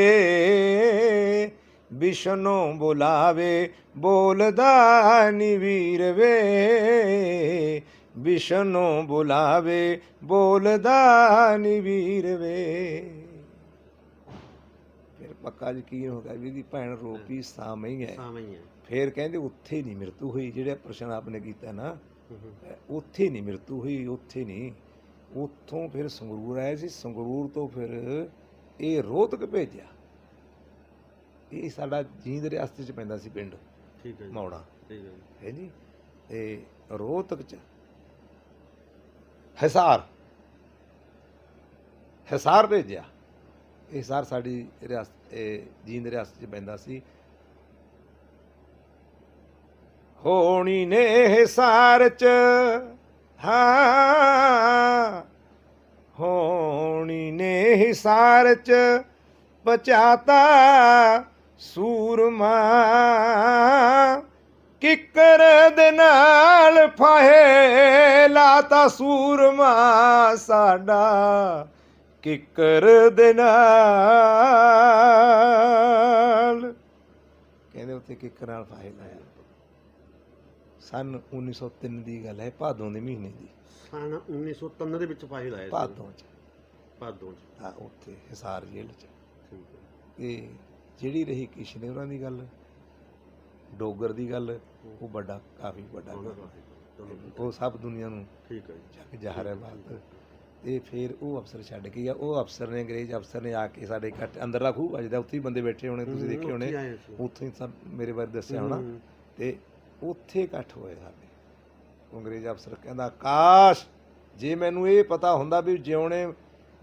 ਵਿਸ਼ਨੂੰ ਬੁਲਾਵੇ ਬੋਲਦਾ ਨੀ ਵੀਰ ਵੇ ਵਿਸ਼ਨੂੰ ਬੁਲਾਵੇ ਬੋਲਦਾ ਨੀ ਵੀਰ ਵੇ ਫਿਰ ਪੱਕਾ ਯਕੀਨ ਹੋ ਗਿਆ ਵੀ ਇਹਦੀ ਭੈਣ ਰੋਪੀ ਸਾਵੇਂ ਹੀ। ਸਾਵੇਂ ਹੀ। ਫਿਰ ਕਹਿੰਦੇ ਉੱਥੇ ਨਹੀਂ ਮ੍ਰਿਤੂ ਹੋਈ ਜਿਹੜਾ ਪ੍ਰਸ਼ਨ ਆਪਨੇ ਕੀਤਾ ਨਾ ਉੱਥੇ ਨਹੀਂ ਮ੍ਰਿਤੂ ਹੋਈ ਉੱਥੇ ਨਹੀਂ ਉੱਥੋਂ ਫਿਰ ਸੰਗਰੂਰ ਆਏ ਸੀ ਸੰਗਰੂਰ ਤੋਂ ਫਿਰ ਇਹ ਰੋਹਤਕ ਭੇਜਿਆ। ਇਹ ਸਾਡਾ ਜੀਂਦ ਰਿਆਸਤ ਚ ਪੈਂਦਾ ਸੀ ਪਿੰਡ ਠੀਕ ਹੈ ਜੀ। ਮੌੜਾ। ਠੀਕ ਹੈ ਜੀ। ਹੈ ਜੀ? ਤੇ ਰੋਹਤਕ ਚ ਹਿਸਾਰ ਹਿਸਾਰ ਭੇਜਿਆ। ਇਹ ਹਿਸਾਰ ਸਾਡੀ ਰਿਆਸਤ ਇਹ ਜੀਂਦ ਰਿਆਸਤ ਚ ਪੈਂਦਾ ਸੀ। ਹੋਣੀ ਨੇ ਹਿਸਾਰ ਚ ਹਾਂ ਹੋਣੀ ਨੇ ਹਿਸਾਰ ਚ ਬਚਾਤਾ ਸੂਰਮਾ ਕਿੱਕਰ ਦੇ ਨਾਲ ਫਾਹੇ ਲਾਤਾ ਸੂਰਮਾ ਸਾਡਾ ਕਿੱਕਰ ਦੇ ਨਾਲ। ਕਹਿੰਦੇ ਉੱਥੇ ਕਿੱਕਰ ਨਾਲ ਫਾਹੇ ਲਾਇਆ। ਸਨ 1903 ਦੀ ਗੱਲ ਹੈ ਭਾਦੋਂ ਦੇ ਮਹੀਨੇ ਦੀ। ਸਨ 1903 ਦੇ ਵਿੱਚ ਫਾਹੀ ਲਾਇਆ ਭਾਦੋਂ ਚ। ਭਾਦੋਂ ਚ। ਆ ਉੱਥੇ ਹਿਸਾਰ ਜੇਲ੍ਹ ਚ। ਠੀਕ ਹੈ। ਤੇ ਜਿਹੜੀ ਰਹੀ ਕਿਸ਼ਨੇ ਉਹਨਾਂ ਦੀ ਗੱਲ ਡੋਗਰ ਦੀ ਗੱਲ ਉਹ ਵੱਡਾ ਕਾਫੀ ਵੱਡਾ ਉਹ ਸਭ ਦੁਨੀਆ ਨੂੰ ਠੀਕ ਹੈ ਜੀ। ਜ਼ਾਹਰ ਹੈ ਬਾਤ। ਤੇ ਫਿਰ ਉਹ ਅਫਸਰ ਛੱਡ ਕੇ ਗਿਆ। ਉਹ ਅਫਸਰ ਨੇ ਅੰਗਰੇਜ਼ ਅਫਸਰ ਨੇ ਆ ਕੇ ਸਾਡੇ ਘੱਟ ਅੰਦਰਲਾ ਖੂਹ ਵੱਜਦਾ। ਉੱਥੇ ਹੀ ਬੰਦੇ ਬੈਠੇ ਹੋਣੇ ਤੁਸੀਂ ਦੇਖੇ ਹੋਣੇ। ਉੱਥੇ ਹੀ ਸਭ ਮੇਰੇ ਬਾਰੇ ਦੱਸਿਆ ਹੋਣਾ। ਤੇ ਉੱਥੇ ਇਕੱਠ ਹੋਏ ਸਾਡੇ। ਅੰਗਰੇਜ਼ ਅਫਸਰ ਕਹਿੰਦਾ ਕਾਸ਼ ਜੇ ਮੈਨੂੰ ਇਹ ਪਤਾ ਹੁੰਦਾ ਵੀ ਜਿਉਣੇ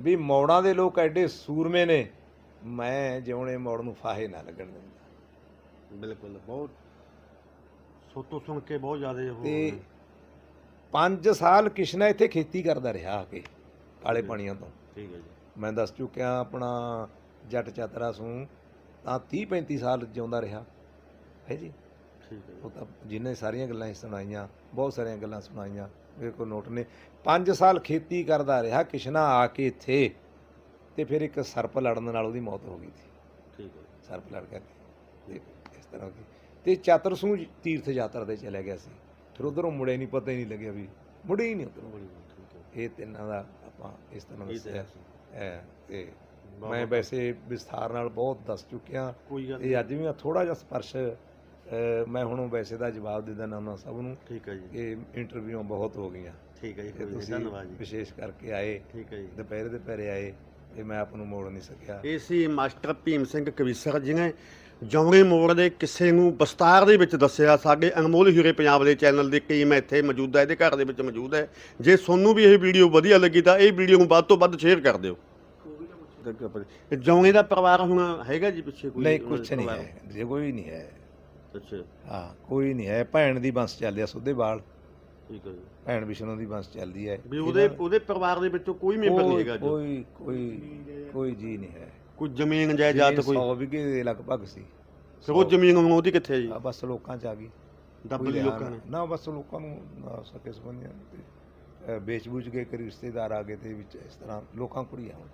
ਵੀ ਮੌੜਾਂ ਦੇ ਲੋਕ ਐਡੇ ਸੂਰਮੇ ਨੇ ਮੈਂ ਜਿਉਣੇ ਮੌੜ ਨੂੰ ਫਾਹੇ ਨਾ ਲੱਗਣ ਦਿੰਦਾ। ਬਿਲਕੁਲ ਬਹੁਤ। ਸੋਤੋ ਸੁਣ ਕੇ ਬਹੁਤ ਜ਼ਿਆਦਾ ਉਹ ਤੇ 5 ਸਾਲ ਕਿਸ਼ਨਾ ਇੱਥੇ ਖੇਤੀ ਕਰਦਾ ਰਿਹਾ ਆ ਕੇ ਕਾਲੇ ਪਾਣੀਆਂ ਤੋਂ। ਠੀਕ ਹੈ ਜੀ। ਮੈਂ ਦੱਸ ਚੁੱਕਿਆ ਆਪਣਾ ਜੱਟ ਚਾਤਰਾ ਸੂ ਤਾਂ 30 35 ਸਾਲ ਜਿਉਂਦਾ ਰਿਹਾ। ਹੈ ਜੀ? ਠੀਕ ਹੈ ਉਹ ਤਾਂ ਜਿਹਨੇ ਸਾਰੀਆਂ ਗੱਲਾਂ ਹੀ ਸੁਣਾਈਆਂ ਬਹੁਤ ਸਾਰੀਆਂ ਗੱਲਾਂ ਸੁਣਾਈਆਂ ਮੇਰੇ ਕੋਲ ਨੋਟ ਨੇ। 5 ਸਾਲ ਖੇਤੀ ਕਰਦਾ ਰਿਹਾ ਕਿਸ਼ਨਾ ਆ ਕੇ ਇੱਥੇ। ਤੇ ਫਿਰ ਇੱਕ ਸਰਪ ਲੜਨ ਨਾਲ ਉਹਦੀ ਮੌਤ ਹੋ ਗਈ ਸੀ। ਠੀਕ ਹੈ। ਸਰਪ ਲੜ ਤੇ ਇਸ ਤਰ੍ਹਾਂ ਦੀ ਤੇ ਚਤਰਸੂ ਤੀਰਥ ਯਾਤਰਾ ਤੇ ਚਲਿਆ ਗਿਆ ਸੀ। ਫਿਰ ਉਧਰੋਂ ਮੁੜੇ ਨਹੀਂ ਪਤਾ ਹੀ ਨਹੀਂ ਲੱਗਿਆ ਵੀ ਮੁੜੇ ਹੀ ਨਹੀਂ ਉਧਰੋਂ। ਠੀਕ ਹੈ। ਇਹ ਤਿੰਨਾਂ ਦਾ ਆਪਾਂ ਇਸ ਤਰ੍ਹਾਂ ਦੱਸਿਆ ਤਾਂ ਹੈ। ਤੇ ਮੈਂ ਵੈਸੇ ਵਿਸਥਾਰ ਨਾਲ ਬਹੁਤ ਦੱਸ ਚੁੱਕਿਆ। ਇਹ ਅੱਜ ਵੀ ਥੋੜਾ ਜਿਹਾ ਸਪਰਸ਼ ਮੈਂ ਹੁਣ ਵੈਸੇ ਦਾ ਜਵਾਬ ਦੇ ਦਿੰਦਾ ਉਹਨਾਂ ਸਭ ਨੂੰ। ਠੀਕ ਹੈ ਜੀ। ਇਹ ਇੰਟਰਵਿਊਆਂ ਬਹੁਤ ਹੋ ਗਈਆਂ। ਠੀਕ ਹੈ ਜੀ ਧੰਨਵਾਦ ਜੀ। ਵਿਸ਼ੇਸ਼ ਕਰਕੇ ਆਏ। ਠੀਕ ਹੈ ਜੀ। ਦੁਪਹਿਰ ਦੇ ਪਹਿਰੇ ਆਏ। ਤੇ ਮੈਂ ਆਪ ਨੂੰ ਮੋੜ ਨਹੀਂ ਸਕਿਆ। ਇਹ ਸੀ ਮਾਸਟਰ ਭੀਮ ਸਿੰਘ ਕਵੀਸਰ ਜਿਨੇ ਜੌਂਗੇ ਮੋੜ ਦੇ ਕਿਸੇ ਨੂੰ ਵਿਸਤਾਰ ਦੇ ਵਿੱਚ ਦੱਸਿਆ। ਸਾਡੇ ਅਨਮੋਲ ਹੀਰੇ ਪੰਜਾਬ ਦੇ ਚੈਨਲ ਦੀ ਟੀਮ ਇੱਥੇ ਮੌਜੂਦ ਹੈ ਇਹਦੇ ਘਰ ਦੇ ਵਿੱਚ ਮੌਜੂਦ ਹੈ। ਜੇ ਤੁਹਾਨੂੰ ਵੀ ਇਹ ਵੀਡੀਓ ਵਧੀਆ ਲੱਗੀ ਤਾਂ ਇਹ ਵੀਡੀਓ ਨੂੰ ਵੱਧ ਤੋਂ ਵੱਧ ਸ਼ੇਅਰ ਕਰ ਦਿਓ। ਜੌਂਗੇ ਦਾ ਪਰਿਵਾਰ ਹੁਣ ਹੈਗਾ ਜੀ ਪਿੱਛੇ ਕੋਈ? ਨਹੀਂ ਕੁਝ ਨਹੀਂ? ਹੈ। ਜੇ ਕੋਈ ਨਹੀਂ ਹੈ। ਅੱਛਾ। ਹਾਂ ਕੋਈ ਨਹੀਂ ਹੈ। ਭੈਣ ਦੀ ਬੰਸ ਚੱਲਦੀ ਆ ਸੁੱਧੇਵਾਲ ਠੀਕ ਹੈ ਜੀ। ਭੈਣ ਵਿਸ਼ਨੂੰ ਦੀ ਬੰਸ ਚੱਲਦੀ ਹੈ। ਵੀ ਉਹਦੇ ਉਹਦੇ ਪਰਿਵਾਰ ਦੇ ਵਿੱਚੋਂ ਕੋਈ ਮੈਂਬਰ ਨਹੀਂ ਹੈਗਾ ਜੋ। ਕੋਈ ਕੋਈ ਕੋਈ ਜੀ ਨਹੀਂ ਹੈ। ਕੋਈ ਜ਼ਮੀਨ ਜਾਇਦਾਦ ਕੋਈ 100 ਵਿਗੇ ਦੇ ਲਗਭਗ ਸੀ। ਫਿਰ ਉਹ ਜ਼ਮੀਨ ਹੁਣ ਉਹਦੀ ਕਿੱਥੇ ਹੈ ਜੀ? ਆ ਬਸ ਲੋਕਾਂ ਚ ਆ ਗਈ। ਦੱਬ ਕੋਈ ਲਈ ਲਿਆ ਲੋਕਾਂ ਨਾ। ਨੇ ਨਾ ਬਸ ਲੋਕਾਂ ਨੂੰ ਨਾ ਸਕੇ ਸੰਬੰਧੀਆਂ ਤੇ ਅ, ਵੇਚ ਬੂਝ ਕੇ ਕਰੀ ਰਿਸ਼ਤੇਦਾਰ ਆ ਗਏ ਤੇ ਵਿੱਚ ਇਸ ਤਰ੍ਹਾਂ ਲੋਕਾਂ ਕੁੜੀਆਂ ਹੁਣ